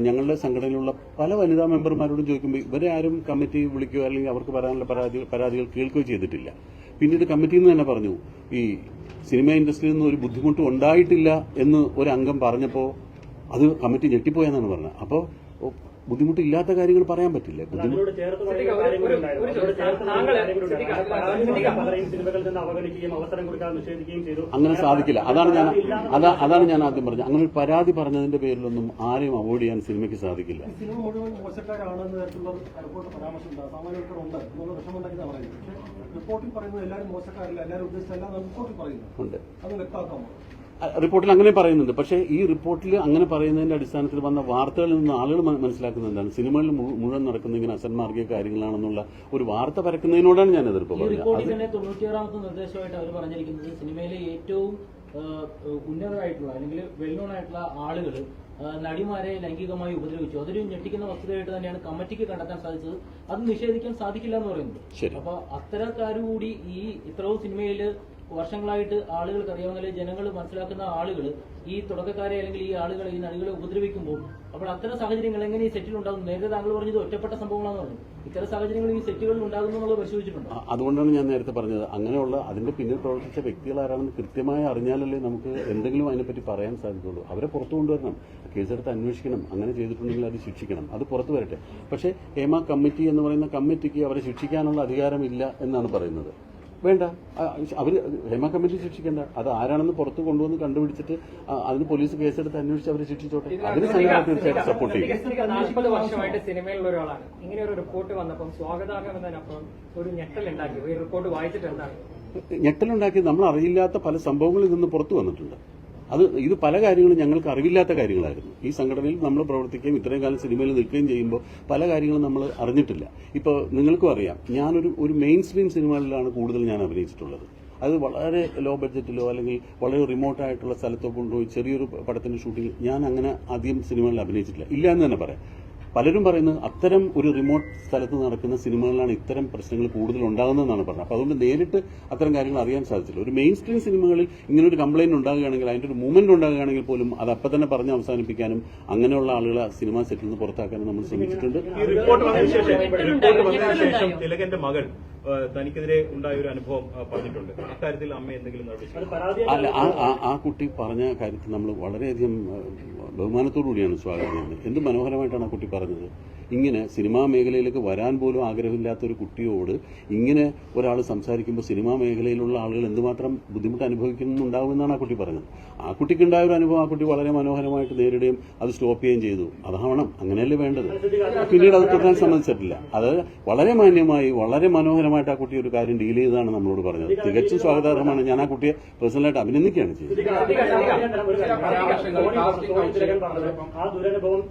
ഞങ്ങളുടെ സംഘടനയിലുള്ള പല വനിതാ മെമ്പർമാരോടും ചോദിക്കുമ്പോൾ ഇവരെ ആരും കമ്മിറ്റി വിളിക്കുകയോ അല്ലെങ്കിൽ അവർക്ക് പറയാനുള്ള പരാതി പരാതികൾ കേൾക്കുകയോ ചെയ്തിട്ടില്ല. പിന്നീട് കമ്മിറ്റിയിൽ നിന്ന് തന്നെ പറഞ്ഞു ഈ സിനിമ ഇൻഡസ്ട്രിയിൽ നിന്ന് ഒരു ബുദ്ധിമുട്ടും ഉണ്ടായിട്ടില്ല എന്ന് ഒരു അംഗം പറഞ്ഞപ്പോൾ അത് കമ്മിറ്റി ഞെട്ടിപ്പോയെന്നാണ് പറഞ്ഞത്. അപ്പോൾ ബുദ്ധിമുട്ടില്ലാത്ത കാര്യങ്ങൾ പറയാൻ പറ്റില്ല. ബുദ്ധിമുട്ട് അങ്ങനെ സാധിക്കില്ല. അതാണ് ഞാൻ അതാ അതാണ് ഞാൻ ആദ്യം പറഞ്ഞത്. അങ്ങനെ ഒരു പരാതി പറഞ്ഞതിന്റെ പേരിലൊന്നും ആരെയും അവോയ്ഡ് ചെയ്യാൻ സിനിമയ്ക്ക് സാധിക്കില്ല. വിഷമമുണ്ടാക്കിയാണ് പറയുന്നത് പക്ഷേ റിപ്പോർട്ടിൽ പറയുന്നത് എല്ലാവരും മോശക്കാരല്ല എല്ലാവരും ഉദ്ദേശിച്ചല്ല എന്നാണ് റിപ്പോർട്ടിൽ പറയുന്നു. ഉണ്ട്. അത് വ്യക്തമാക്കാമോ? റിപ്പോർട്ടിൽ അങ്ങനെ പറയുന്നുണ്ട്. പക്ഷേ ഈ റിപ്പോർട്ടിൽ അങ്ങനെ പറയുന്നതിന്റെ അടിസ്ഥാനത്തിൽ വന്ന വാർത്തകളിൽ നിന്ന് ആളുകൾ മനസ്സിലാക്കുന്നത് എന്താണ്? സിനിമകളിൽ മുഴു- മുഴുവൻ നടക്കുന്ന ഇങ്ങനെ അസന്മാർഗീയ കാര്യങ്ങളാണെന്നുള്ള ഒരു വാർത്ത പരക്കുന്നതിനോടാണ് ഞാൻ എതിർപ്പ് പറഞ്ഞത് തൊണ്ണൂറ്റിയാറാമത്തെ നിർദ്ദേശമായിട്ട് അവർ പറഞ്ഞിരിക്കുന്നത് സിനിമയിലെ ഏറ്റവും ഉന്നതരായിട്ടുള്ള അല്ലെങ്കിൽ വെൽ നോൺ ആയിട്ടുള്ള ആളുകൾ നടിമാരെ ലൈംഗികമായി ഉപദ്രവിച്ചു. അതൊരു ഞെട്ടിക്കുന്ന വസ്തുതയായിട്ട് തന്നെയാണ് കമ്മിറ്റിക്ക് കണ്ടെത്താൻ സാധിച്ചത്. അത് നിഷേധിക്കാൻ സാധിക്കില്ല എന്ന് പറയുന്നത്. അപ്പൊ അത്തരക്കാരുകൂടി ഈ ഇത്രയും സിനിമയിൽ വർഷങ്ങളായിട്ട് ആളുകൾക്ക് അറിയാവുന്ന ജനങ്ങൾ മനസ്സിലാക്കുന്ന ആളുകൾ ഈ തുടക്കക്കാരെ അല്ലെങ്കിൽ ഈ ആളുകളെ ഈ നടികളെ ഉപദ്രവിക്കുമ്പോൾ അപ്പോൾ അത്തരം സാഹചര്യങ്ങൾ എങ്ങനെ ഈ സെറ്റിൽ ഉണ്ടാകും നേരത്തെ താങ്കൾ പറഞ്ഞത് ഒറ്റപ്പെട്ട സംഭവങ്ങളാണെന്ന് പറഞ്ഞു. ഇത്തരം സാഹചര്യങ്ങൾ ഈ സെറ്റുകളിൽ ഉണ്ടാകുന്നു എന്നുള്ളത് പരിശോധിച്ചിട്ടുണ്ട്? അതുകൊണ്ടാണ് ഞാൻ നേരത്തെ പറഞ്ഞത്. അങ്ങനെയുള്ള അതിന്റെ പിന്നിൽ പ്രവർത്തിച്ച വ്യക്തികൾ ആരാണെന്ന് കൃത്യമായി അറിഞ്ഞാലല്ലേ നമുക്ക് എന്തെങ്കിലും അതിനെപ്പറ്റി പറയാൻ സാധിക്കുള്ളൂ അവരെ പുറത്തു കൊണ്ടുവരണം. കേസെടുത്ത് അന്വേഷിക്കണം. അങ്ങനെ ചെയ്തിട്ടുണ്ടെങ്കിൽ അത് ശിക്ഷിക്കണം. അത് പുറത്തു വരട്ടെ. പക്ഷേ ഹേമ കമ്മിറ്റി എന്ന് പറയുന്ന കമ്മിറ്റിക്ക് അവരെ ശിക്ഷിക്കാനുള്ള അധികാരമില്ല എന്നാണ് പറയുന്നത്. വേണ്ട. അവർ ഹേമ കമ്മിറ്റി ശിക്ഷിക്കേണ്ട. അത് ആരാണെന്ന് പുറത്ത് കൊണ്ടുവന്ന് കണ്ടുപിടിച്ചിട്ട് അതിന് പോലീസ് കേസെടുത്ത് അന്വേഷിച്ച് അവരെ ശിക്ഷിച്ചോട്ടെ. അതിന് സംഘടന തീർച്ചയായിട്ടും സപ്പോർട്ട് ചെയ്യും. വർഷമായിട്ട് സിനിമയിലുള്ള ഒരാളാണ്. ഇങ്ങനെ ഒരു റിപ്പോർട്ട് വന്നപ്പം സ്വാഗതാർഹം എന്നതിനപ്പുറം ഒരു ഞെട്ടലുണ്ടാക്കി ഈ റിപ്പോർട്ട് വായിച്ചിട്ട് എന്താണ്? ഞെട്ടലുണ്ടാക്കി നമ്മൾ അറിയില്ലാത്ത പല സംഭവങ്ങളിൽ നിന്ന് പുറത്തു വന്നിട്ടുണ്ട്. അത് ഇത് പല കാര്യങ്ങളും ഞങ്ങൾക്ക് അറിവില്ലാത്ത കാര്യങ്ങളായിരുന്നു. ഈ സംഘടനയിൽ നമ്മൾ പ്രവർത്തിക്കുകയും ഇത്രയും കാലം സിനിമയിൽ നിൽക്കുകയും ചെയ്യുമ്പോൾ പല കാര്യങ്ങളും നമ്മൾ അറിഞ്ഞിട്ടില്ല. ഇപ്പോൾ നിങ്ങൾക്കും അറിയാം ഞാനൊരു ഒരു മെയിൻ സ്ട്രീം സിനിമകളിലാണ് കൂടുതൽ ഞാൻ അഭിനയിച്ചിട്ടുള്ളത്. അത് വളരെ ലോ ബഡ്ജറ്റിലോ അല്ലെങ്കിൽ വളരെ റിമോട്ടായിട്ടുള്ള സ്ഥലത്തോ കൊണ്ടുപോയി ചെറിയൊരു പടത്തിന്റെ ഷൂട്ടിംഗ് ഞാൻ അങ്ങനെ ആദ്യം സിനിമകളിൽ അഭിനയിച്ചിട്ടില്ല. ഇല്ല എന്ന് തന്നെ പറയാം. പലരും പറയുന്നത് അത്തരം ഒരു റിമോട്ട് സ്ഥലത്ത് നടക്കുന്ന സിനിമകളിലാണ് ഇത്തരം പ്രശ്നങ്ങൾ കൂടുതൽ ഉണ്ടാകുന്നതെന്നാണ് പറഞ്ഞത്. അപ്പോൾ അതുകൊണ്ട് നേരിട്ട് അത്തരം കാര്യങ്ങൾ അറിയാൻ സാധിച്ചില്ല. ഒരു മെയിൻ സ്ട്രീം സിനിമകളിൽ ഇങ്ങനെ ഒരു കംപ്ലൈന്റ് ഉണ്ടാകുകയാണെങ്കിൽ അതിന്റെ ഒരു മൂവ്മെന്റ് ഉണ്ടാകുകയാണെങ്കിൽ പോലും അത് അപ്പൊ തന്നെ പറഞ്ഞ് അവസാനിപ്പിക്കാനും അങ്ങനെയുള്ള ആളുകളെ സിനിമ സെറ്റിൽ നിന്ന് പുറത്താക്കാനും നമ്മൾ ശ്രമിച്ചിട്ടുണ്ട്? തിലകന്റെ തനിക്കെതിരെ ഉണ്ടായ ഒരു അനുഭവം പറഞ്ഞിട്ടുണ്ട്. അക്കാര്യത്തിൽ അമ്മ എന്തെങ്കിലും അല്ല ആ കുട്ടി പറഞ്ഞ കാര്യത്തിൽ നമ്മൾ വളരെയധികം ബഹുമാനത്തോടു കൂടിയാണ് സ്വാഗതം ചെയ്യുന്നത്. എന്ത് മനോഹരമായിട്ടാണ് ആ കുട്ടി പറഞ്ഞത്. ഇങ്ങനെ സിനിമാ മേഖലയിലേക്ക് വരാൻ പോലും ആഗ്രഹമില്ലാത്ത ഒരു കുട്ടിയോട് ഇങ്ങനെ ഒരാൾ സംസാരിക്കുമ്പോൾ സിനിമാ മേഖലയിലുള്ള ആളുകൾ എന്തുമാത്രം ബുദ്ധിമുട്ട് അനുഭവിക്കുന്നുണ്ടാവുമെന്നാണ് ആ കുട്ടി പറഞ്ഞത് ആ കുട്ടിക്കുണ്ടായ ഒരു അനുഭവം ആ കുട്ടി വളരെ മനോഹരമായിട്ട് നേരിടുകയും അത് സ്റ്റോപ്പ് ചെയ്യുകയും ചെയ്തു. അതാവണം. അങ്ങനെയല്ലേ വേണ്ടത്? പിന്നീട് അത് തുടരാൻ സമ്മതിച്ചിട്ടില്ല. അത് വളരെ മാന്യമായി വളരെ മനോഹരമായിട്ട് ആ കുട്ടി ഒരു കാര്യം ഡീൽ ചെയ്തതാണ് നമ്മളോട് പറഞ്ഞത്. തികച്ചും സ്വാഗതാർഹമാണ്. ഞാൻ ആ കുട്ടിയെ പേഴ്സണലായിട്ട് അഭിനന്ദിക്കുകയാണ് ചെയ്തത്. ആ ദുരനുഭവം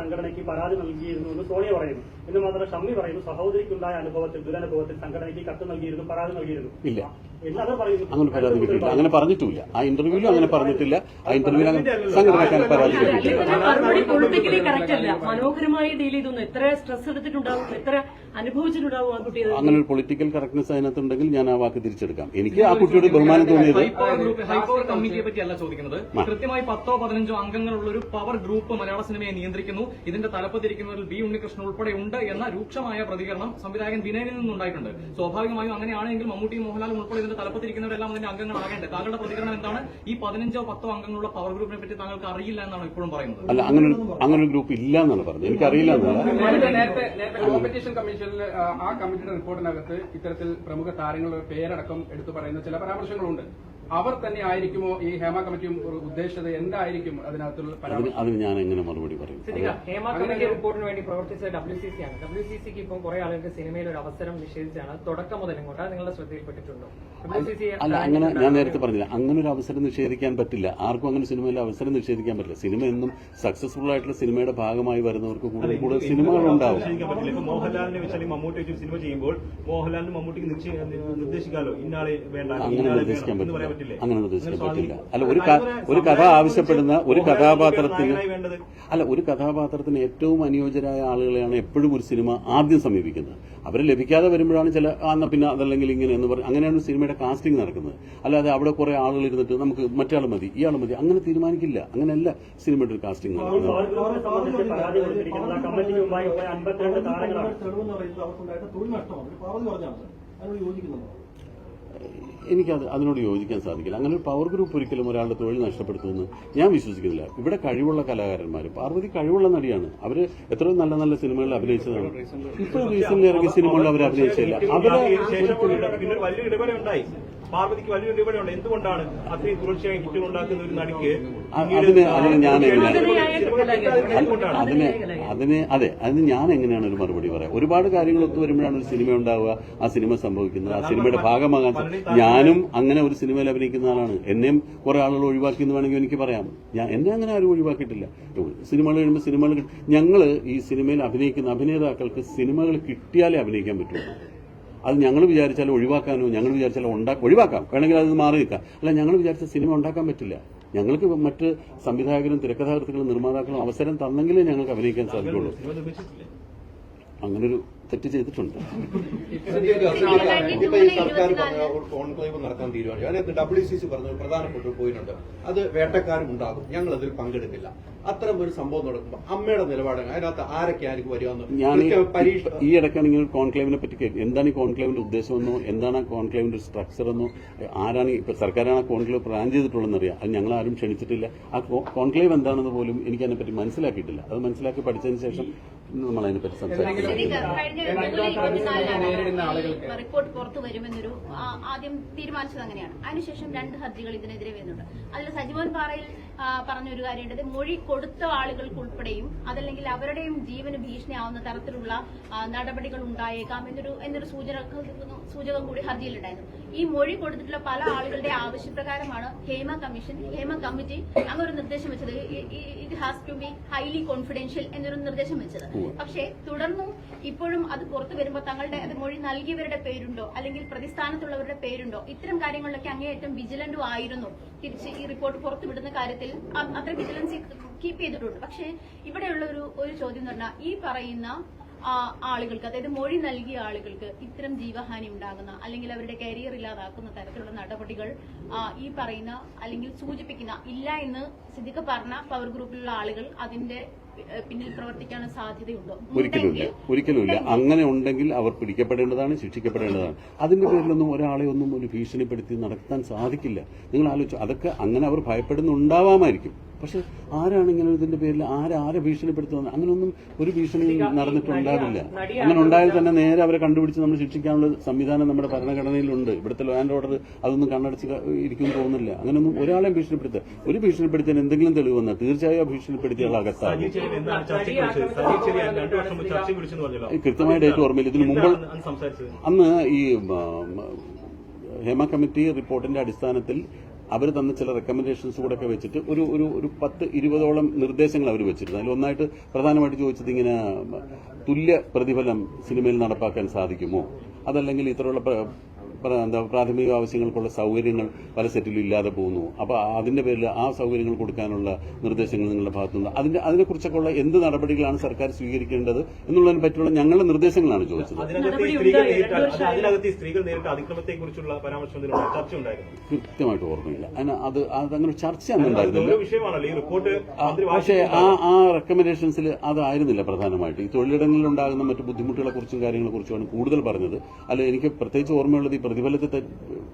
സംഘടനയ്ക്ക് പരാതി നൽകിയിരുന്നു എന്ന് സോണിയ പറയുന്നു. എന്ന് മാത്രമല്ല ഷമ്മി പറയുന്നു സഹോദരിക്കുണ്ടായ അനുഭവത്തിൽ ദുരനുഭവത്തിൽ സംഘടനയ്ക്ക് കത്ത് നൽകിയിരുന്നു പരാതി നൽകിയിരുന്നു. അങ്ങനെ പരാതി കിട്ടിയിട്ടില്ല. അങ്ങനെ പറഞ്ഞിട്ടില്ല. ആ ഇന്റർവ്യൂവിലും അങ്ങനെ പറഞ്ഞിട്ടില്ല. ആ ഇന്റർവ്യൂവിൽ അങ്ങനെ പരാതി കിട്ടിയിട്ടില്ല. പൊളിറ്റിക്കലി കറക്റ്റ് അല്ല. മനോഹരമായി ഡീൽ എത്ര സ്ട്രെസ് എടുത്തിട്ടുണ്ടാവും എത്ര അനുഭവിച്ചിട്ടുണ്ടാവും ആ കുട്ടി അങ്ങനെ ഒരു പൊളിറ്റിക്കൽ കറക്റ്റ്നെസ് അതിനകത്തുണ്ടെങ്കിൽ ഞാൻ ആ വാക്ക് തിരിച്ചെടുക്കാം. എനിക്ക് ആ കുട്ടിയോട് ബഹുമാനം തോന്നിയത് ഹൈപ്പവർ ഗ്രൂപ്പ് ഹൈപ്പവർ കമ്മിറ്റിയെ പറ്റിയല്ല ചോദിക്കുന്നത്. കൃത്യമായി പത്തോ പതിനഞ്ചോ അംഗങ്ങളുള്ള ഒരു പവർ ഗ്രൂപ്പ് മലയാള സിനിമയെ നിയന്ത്രിക്കുന്നു. ഇതിന്റെ തലപ്പത്തിരിക്കുന്നതിൽ ബി ഉണ്ണികൃഷ്ണൻ ഉൾപ്പെടെ ഉണ്ട് എന്ന രൂക്ഷമായ പ്രതികരണം സംവിധായകൻ വിനയനിൽ നിന്നുണ്ടായിട്ടുണ്ട്. സ്വാഭാവികമായും അങ്ങനെയാണെങ്കിൽ മമ്മൂട്ടി മോഹൻലാലും ഉൾപ്പെടെ ഇതിന്റെ തലപ്പത്തിരിക്കുന്നവരെല്ലാം അതിന്റെ അംഗങ്ങളാകേണ്ടത് താങ്കളുടെ പ്രതികരണം എന്താണ്? ഈ പതിനഞ്ചോ പത്തോ അംഗങ്ങളുള്ള പവർ ഗ്രൂപ്പിനെ പറ്റി താങ്കൾക്ക് അറിയില്ല എന്നാണ് ഇപ്പോഴും പറയുന്നത്. അല്ല അങ്ങനെ ഒരു അങ്ങനെ ഒരു ഗ്രൂപ്പ് ഇല്ല എന്നാണ് പറഞ്ഞത്. എനിക്ക് അറിയില്ല നേരത്തെ നേരത്തെ കോമ്പറ്റീഷൻ കമ്മീഷനിൽ ആ, ആ കമ്മിറ്റിയുടെ റിപ്പോർട്ടിനകത്ത് ഇത്തരത്തിൽ പ്രമുഖ താരങ്ങളുടെ പേരടക്കം എടുത്തു പറയുന്ന ചില പരാമർശങ്ങളുണ്ട്. അവർ തന്നെ ആയിരിക്കുമോ ഈ ഹേമ കമ്മിറ്റിയും ഉദ്ദേശിച്ചത് എന്തായിരിക്കും അതിനകത്തുള്ള അതിന് പരാമർശം? ഞാൻ എങ്ങനെ മറുപടി പറയും? ഹേമ കമ്മിറ്റി റിപ്പോർട്ടിന് വേണ്ടി പ്രവർത്തിച്ച ഡബ്ല്യു സി സി ആണ്. ഡബ്ല്യു സി സിക്ക് ഇപ്പം കുറെ ആളുകൾക്ക് സിനിമയിൽ ഒരു അവസരം നിഷേധിച്ചാണ്. തുടക്കം മുതൽ ഇങ്ങോട്ട് നിങ്ങളുടെ ശ്രദ്ധയിൽപ്പെട്ടിട്ടുണ്ടോ അല്ല അങ്ങനെ ഞാൻ നേരത്തെ പറഞ്ഞില്ല. അങ്ങനെ ഒരു അവസരം നിഷേധിക്കാൻ പറ്റില്ല. ആർക്കും അങ്ങനെ സിനിമയിൽ അവസരം നിഷേധിക്കാൻ പറ്റില്ല. സിനിമ എന്നും സക്സസ്ഫുൾ ആയിട്ടുള്ള സിനിമയുടെ ഭാഗമായി വരുന്നവർക്ക് കൂടുതൽ കൂടുതൽ സിനിമകൾ ഉണ്ടാവും. മോഹൻലാലിനെ വെച്ചാൽ മമ്മൂട്ടി വെച്ച് സിനിമ ചെയ്യുമ്പോൾ മോഹൻലാലിന് മമ്മൂട്ടിക്ക് നിർദ്ദേശിക്കാമല്ലോ നിർദ്ദേശിക്കാലോ? ഇന്നാളെ വേണ്ട. അങ്ങനെ നിർദ്ദേശിക്കാൻ പറ്റില്ലേ. അങ്ങനെ നിർദ്ദേശിക്കാൻ പറ്റില്ല അല്ല ഒരു ഒരു കഥ ആവശ്യപ്പെടുന്ന ഒരു കഥാപാത്രത്തിന് അല്ല ഒരു കഥാപാത്രത്തിന് ഏറ്റവും അനുയോജ്യരായ ആളുകളെയാണ് എപ്പോഴും ഒരു സിനിമ ആദ്യം സമീപിക്കുന്നത്. അവരെ ലഭിക്കാതെ വരുമ്പോഴാണ് ചില ആന്ന പിന്നെ അതല്ലെങ്കിൽ ഇങ്ങനെ എന്ന് പറഞ്ഞ് അങ്ങനെയാണ് സിനിമയുടെ കാസ്റ്റിംഗ് നടക്കുന്നത്. അല്ലാതെ അവിടെ കുറെ ആളുകൾ ഇരുന്നിട്ട് നമുക്ക് മറ്റേ മതി ഇയാൾ മതി അങ്ങനെ തീരുമാനിക്കില്ല. അങ്ങനെയല്ല സിനിമയുടെ ഒരു കാസ്റ്റിംഗ് നടക്കുന്നത്. എനിക്കത് അതിനോട് യോജിക്കാൻ സാധിക്കില്ല. അങ്ങനെ ഒരു പവർ ഗ്രൂപ്പ് ഒരിക്കലും ഒരാളുടെ തൊഴിൽ നഷ്ടപ്പെടുത്തുമെന്ന് ഞാൻ വിശ്വസിക്കുന്നില്ല. ഇവിടെ കഴിവുള്ള കലാകാരന്മാർ പാർവതി കഴിവുള്ള നടിയാണ്. അവർ എത്രയോ നല്ല നല്ല സിനിമകളിൽ അഭിനയിച്ചതാണ്. ഇപ്പോൾ റീസെന്റ് ഇറങ്ങിയ സിനിമകളിൽ അവർ അഭിനയിച്ചില്ല. അവരെ വലിയ പാർവതിക്ക് വലിയൊരു ഇടപെടലുണ്ട് എന്തുകൊണ്ടാണ് അത്രയും തുടർച്ചയായി ഹിറ്റുകൾ ഉണ്ടാക്കുന്ന ഒരു നടിക്ക് അതിന് അതിന് ഞാൻ അതിന് അതിന് അതെ അതിന് ഞാൻ എങ്ങനെയാണ് ഒരു മറുപടി പറയാം? ഒരുപാട് കാര്യങ്ങൾ ഒത്തു വരുമ്പോഴാണ് ഒരു സിനിമ ഉണ്ടാവുക ആ സിനിമ സംഭവിക്കുന്നത്. ആ സിനിമയുടെ ഭാഗമാകാൻ ഞാനും അങ്ങനെ ഒരു സിനിമയിൽ അഭിനയിക്കുന്ന ആളാണ്. എന്നെയും കുറെ ആളുകൾ ഒഴിവാക്കി എന്ന് വേണമെങ്കിൽ എനിക്ക് പറയാം. ഞാൻ എന്നെ അങ്ങനെ ആരും ഒഴിവാക്കിയിട്ടില്ല. സിനിമകൾ കഴിയുമ്പോൾ സിനിമകൾ ഞങ്ങൾ ഈ സിനിമയിൽ അഭിനയിക്കുന്ന അഭിനേതാക്കൾക്ക് സിനിമകൾ കിട്ടിയാലേ അഭിനയിക്കാൻ പറ്റുള്ളൂ. അത് ഞങ്ങൾ വിചാരിച്ചാൽ ഒഴിവാക്കാനോ ഞങ്ങൾ വിചാരിച്ചാൽ ഉണ്ടാ ഒഴിവാക്കാം. വേണമെങ്കിൽ അത് മാറി നിൽക്കാം. അല്ല ഞങ്ങൾ വിചാരിച്ച സിനിമ ഉണ്ടാക്കാൻ പറ്റില്ല. ഞങ്ങൾക്ക് മറ്റ് സംവിധായകരും തിരക്കഥാകൃത്തുക്കളും നിർമ്മാതാക്കളും അവസരം തന്നെങ്കിലേ ഞങ്ങൾക്ക് അഭിനയിക്കാൻ സാധിക്കുള്ളൂ. അങ്ങനൊരു തെറ്റ് ചെയ്തിട്ടുണ്ട്. ഇപ്പൊ ഈ സർക്കാർ പറഞ്ഞ കോൺക്ലേവ് നടത്താൻ തീരുമാനിച്ചു. അതിനകത്ത് ഡബ്ല്യു സി സി പറഞ്ഞ പ്രധാനപ്പെട്ട ഒരു പോയിന്റ് ഉണ്ട്. അത് വേട്ടക്കാരും ഉണ്ടാകും. ഞങ്ങൾ അതിൽ പങ്കെടുക്കില്ല. അത്തരം ഒരു സംഭവം നടക്കുമ്പോൾ അമ്മയുടെ നിലപാട് അതിനകത്ത് ആരൊക്കെ ആയിരിക്കും വരികയെന്ന് ഞാൻ പരീക്ഷ ഈ ഇടയ്ക്കാണ് ഇങ്ങനെ ഒരു കോൺക്ലേവിനെ പറ്റി കേട്ടു എന്താണ് ഈ കോൺക്ലേവിന്റെ ഉദ്ദേശമെന്നോ എന്താണ് ആ കോൺക്ലേവിന്റെ ഒരു സ്ട്രക്ചർ എന്നോ ആരാണ് ഇപ്പൊ സർക്കാരാണ് ആ കോൺക്ലേവ് പ്ലാൻ ചെയ്തിട്ടുള്ളതെന്ന് അറിയാം. അത് ഞങ്ങൾ ആരും ക്ഷണിച്ചിട്ടില്ല. ആ കോൺക്ലേവ് എന്താണെന്ന് പോലും എനിക്ക് അതിനെപ്പറ്റി മനസ്സിലാക്കിയിട്ടില്ല. അത് മനസ്സിലാക്കി പഠിച്ചതിന് ശേഷം നമ്മൾ അതിനെപ്പറ്റി സംസാരിക്കും റിപ്പോർട്ട് പുറത്തു വരുമെന്നൊരു ആദ്യം തീരുമാനിച്ചത് അങ്ങനെയാണ്. അതിനുശേഷം രണ്ട് ഹർജികൾ ഇതിനെതിരെ വരുന്നുണ്ട്. അതിൽ സജിമോൻ പാറയിൽ പറഞ്ഞൊരു കാര്യമുണ്ട്. മൊഴി കൊടുത്ത ആളുകൾക്ക് ഉൾപ്പെടെയും അതല്ലെങ്കിൽ അവരുടെയും ജീവന് ഭീഷണിയാവുന്ന തരത്തിലുള്ള നടപടികൾ ഉണ്ടായേക്കാം എന്നൊരു എന്നൊരു സൂചന സൂചകം കൂടി ഹർജിയിലുണ്ടായിരുന്നു. ഈ മൊഴി കൊടുത്തിട്ടുള്ള പല ആളുകളുടെ ആവശ്യപ്രകാരമാണ് ഹേമ കമ്മീഷൻ ഹേമ കമ്മിറ്റി അങ്ങനെ ഒരു നിർദ്ദേശം വെച്ചത്. It has to be highly confidential എന്നൊരു നിർദ്ദേശം വെച്ചത്. പക്ഷേ തുടർന്നും ഇപ്പോഴും അത് പുറത്തു വരുമ്പോൾ തങ്ങളുടെ അത് മൊഴി നൽകിയവരുടെ പേരുണ്ടോ അല്ലെങ്കിൽ പ്രതിസ്ഥാനത്തുള്ളവരുടെ പേരുണ്ടോ ഇത്തരം കാര്യങ്ങളിലൊക്കെ അങ്ങേയറ്റം വിജിലന്റും ആയിരുന്നു. തിരിച്ച് ഈ റിപ്പോർട്ട് പുറത്തുവിടുന്ന കാര്യത്തിൽ അത്ര വിജിലൻസി കീപ്പ് ചെയ്തിട്ടുണ്ട്. പക്ഷേ ഇവിടെയുള്ള ഒരു ഒരു ചോദ്യം എന്ന് പറഞ്ഞാൽ ഈ പറയുന്ന ആളുകൾക്ക് അതായത് മൊഴി നൽകിയ ആളുകൾക്ക് ഇത്തരം ജീവഹാനി ഉണ്ടാകുന്ന അല്ലെങ്കിൽ അവരുടെ കരിയർ ഇല്ലാതാക്കുന്ന തരത്തിലുള്ള നടപടികൾ ഈ പറയുന്ന അല്ലെങ്കിൽ സൂചിപ്പിക്കുന്ന ഇല്ല എന്ന് സിദ്ദിഖ് പറഞ്ഞ പവർ ഗ്രൂപ്പിലുള്ള ആളുകൾ അതിന്റെ പിന്നിൽ പ്രവർത്തിക്കാൻ സാധ്യതയുണ്ടോ? ഒരിക്കലുമില്ല. ഒരിക്കലുമില്ല. അങ്ങനെ ഉണ്ടെങ്കിൽ അവർ പിടിക്കപ്പെടേണ്ടതാണ് ശിക്ഷിക്കപ്പെടേണ്ടതാണ്. അതിന്റെ പേരിലൊന്നും ഒരാളെ ഒന്നും ഒരു ഭീഷണിപ്പെടുത്തി നടത്താൻ സാധിക്കില്ല. നിങ്ങൾ ആലോചിച്ചു അതൊക്കെ അങ്ങനെ അവർ ഭയപ്പെടുന്നുണ്ടാവാമായിരിക്കും. പക്ഷെ ആരാണ് ഇങ്ങനെ ഇതിന്റെ പേരിൽ ആരാരെ ഭീഷണിപ്പെടുത്തുന്നത്? അങ്ങനെയൊന്നും ഒരു ഭീഷണി നടന്നിട്ടുണ്ടാവില്ല. അങ്ങനെ ഉണ്ടായാൽ തന്നെ നേരെ അവരെ കണ്ടുപിടിച്ച് നമ്മൾ ശിക്ഷിക്കാനുള്ള സംവിധാനം നമ്മുടെ ഭരണഘടനയിലുണ്ട്. ഇവിടുത്തെ ലോ ആൻഡ് ഓർഡർ അതൊന്നും കണ്ണടച്ച് ഇരിക്കുമെന്ന് തോന്നുന്നില്ല. അങ്ങനെയൊന്നും ഒരാളെയും ഭീഷണിപ്പെടുത്തുക ഒരു ഭീഷണിപ്പെടുത്താൻ എന്തെങ്കിലും തെളിവ് വന്നാൽ തീർച്ചയായും ആ ഭീഷണിപ്പെടുത്തിയ അകത്താണ് അകത്താകും. കൃത്യമായ ഡേറ്റ് ഓർമ്മയില്ല. ഇതിന് മുമ്പ് അന്ന് ഈ ഹേമ കമ്മിറ്റി റിപ്പോർട്ടിന്റെ അടിസ്ഥാനത്തിൽ അവർ തന്ന ചില റെക്കമെൻഡേഷൻസ് കൂടെ ഒക്കെ വെച്ചിട്ട് ഒരു ഒരു ഒരു പത്ത് ഇരുപതോളം നിർദ്ദേശങ്ങൾ അവർ വെച്ചിരുന്നു. അതിൽ ഒന്നായിട്ട് പ്രധാനമായിട്ട് ചോദിച്ചത് ഇങ്ങനെ തുല്യ പ്രതിഫലം സിനിമയിൽ നടപ്പാക്കാൻ സാധിക്കുമോ? അതല്ലെങ്കിൽ ഇത്തരമുള്ള എന്താ പ്രാഥമിക ആവശ്യങ്ങൾക്കുള്ള സൗകര്യങ്ങൾ പല സെറ്റിലും ഇല്ലാതെ പോകുന്നു. അപ്പോൾ അതിന്റെ പേരിൽ ആ സൗകര്യങ്ങൾ കൊടുക്കാനുള്ള നിർദ്ദേശങ്ങൾ നിങ്ങളുടെ ഭാഗത്തുനിന്ന് അതിനെക്കുറിച്ചൊക്കെ ഉള്ള എന്ത് നടപടികളാണ് സർക്കാർ സ്വീകരിക്കേണ്ടത് എന്നുള്ളതിനെ പറ്റിയുള്ള ഞങ്ങളുടെ നിർദ്ദേശങ്ങളാണ് ചോദിച്ചത്. അതിനകത്ത് ഈ സ്ത്രീകൾ നേരിട്ട അത് അതിനകത്ത് ഈ സ്ത്രീകൾ നേരിട്ട അതിക്രമത്തെ കുറിച്ചുള്ള പരാമർശം ചർച്ച ഉണ്ടായിരുന്നു കൃത്യമായിട്ട് ഓർമ്മയില്ല. അതിന് അത് അതങ്ങനെ ചർച്ച അന്ന് ഉണ്ടായിരുന്നില്ല. ഓരോ വിഷയമാണല്ലോ. ഈ റിപ്പോർട്ട് ആ, പക്ഷേ ആ ആ റെക്കമെൻഡേഷൻസിൽ അതായിരുന്നില്ല പ്രധാനമായിട്ട്. ഈ തൊഴിലിടങ്ങളിൽ ഉണ്ടാകുന്ന മറ്റു ബുദ്ധിമുട്ടുകളെ കുറിച്ചും കാര്യങ്ങളെ കുറിച്ചുമാണ് കൂടുതൽ പറഞ്ഞത്. അല്ല എനിക്ക് പ്രത്യേകിച്ച് ഓർമ്മയുള്ളത് ഈ പ്രതിഫലത്തെ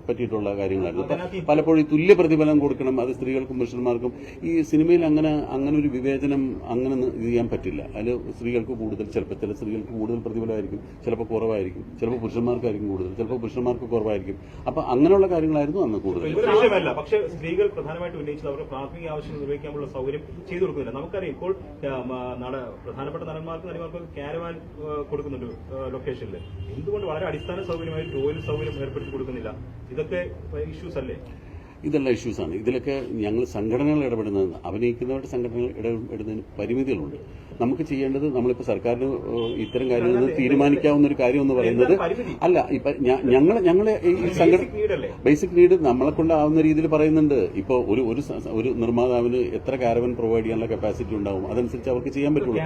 പറ്റിയിട്ടുള്ള കാര്യങ്ങളായിരുന്നു. പലപ്പോഴും ഈ തുല്യ പ്രതിഫലം കൊടുക്കണം അത് സ്ത്രീകൾക്കും പുരുഷന്മാർക്കും ഈ സിനിമയിൽ അങ്ങനെ അങ്ങനെ ഒരു വിവേചനം അങ്ങനെ ഇത് ചെയ്യാൻ പറ്റില്ല. അതിൽ സ്ത്രീകൾക്ക് കൂടുതൽ ചിലപ്പോൾ ചില സ്ത്രീകൾക്ക് കൂടുതൽ പ്രതിഫലമായിരിക്കും ചിലപ്പോൾ കുറവായിരിക്കും ചിലപ്പോൾ പുരുഷന്മാർക്കായിരിക്കും കൂടുതൽ ചിലപ്പോൾ പുരുഷന്മാർക്ക് കുറവായിരിക്കും. അപ്പൊ അങ്ങനെയുള്ള കാര്യങ്ങളായിരുന്നു അന്ന് കൂടുതൽ. പക്ഷേ സ്ത്രീകൾ പ്രധാനമായിട്ട് ഉന്നയിച്ചത് അവരുടെ പ്രാഥമിക ആവശ്യം നിർവഹിക്കാനുള്ള സൗകര്യം ചെയ്തു കൊടുക്കുന്നില്ല. നമുക്കറിയാം ഇപ്പോൾ നട പ്രധാനപ്പെട്ട നടന്മാർക്ക് നടിമാർക്കും ക്യാരവാൻ കൊടുക്കുന്നുണ്ട് ലൊക്കേഷനിൽ എന്തുകൊണ്ട് വളരെ അടിസ്ഥാന സൗകര്യമായി ടോയ്ലറ്റ് സൗകര്യം ഏർപ്പെടുത്തി കൊടുക്കുന്നില്ല. ഇതൊക്കെ ഇഷ്യൂസ് അല്ലേ? ഇതെല്ലാം ഇഷ്യൂസാണ് ഇതിലൊക്കെ ഞങ്ങൾ സംഘടനകൾ ഇടപെടുന്നതെന്ന് അഭിനയിക്കുന്നവരുടെ സംഘടനകൾ ഇടപെടുന്നതിന് പരിമിതികളുണ്ട്. നമുക്ക് ചെയ്യേണ്ടത് നമ്മളിപ്പോൾ സർക്കാരിന് ഇത്തരം കാര്യങ്ങൾ തീരുമാനിക്കാവുന്ന ഒരു കാര്യം എന്ന് പറയുന്നത് അല്ല ഇപ്പൊ ഞങ്ങൾ ഞങ്ങളെ ഈ സംഘടന ബേസിക് നീഡ് നമ്മളെ കൊണ്ടാവുന്ന രീതിയിൽ പറയുന്നുണ്ട്. ഇപ്പോൾ ഒരു ഒരു നിർമ്മാതാവിന് എത്ര കാരവൻ പ്രൊവൈഡ് ചെയ്യാനുള്ള കപ്പാസിറ്റി ഉണ്ടാവും? അതനുസരിച്ച് അവർക്ക് ചെയ്യാൻ പറ്റുള്ളൂ.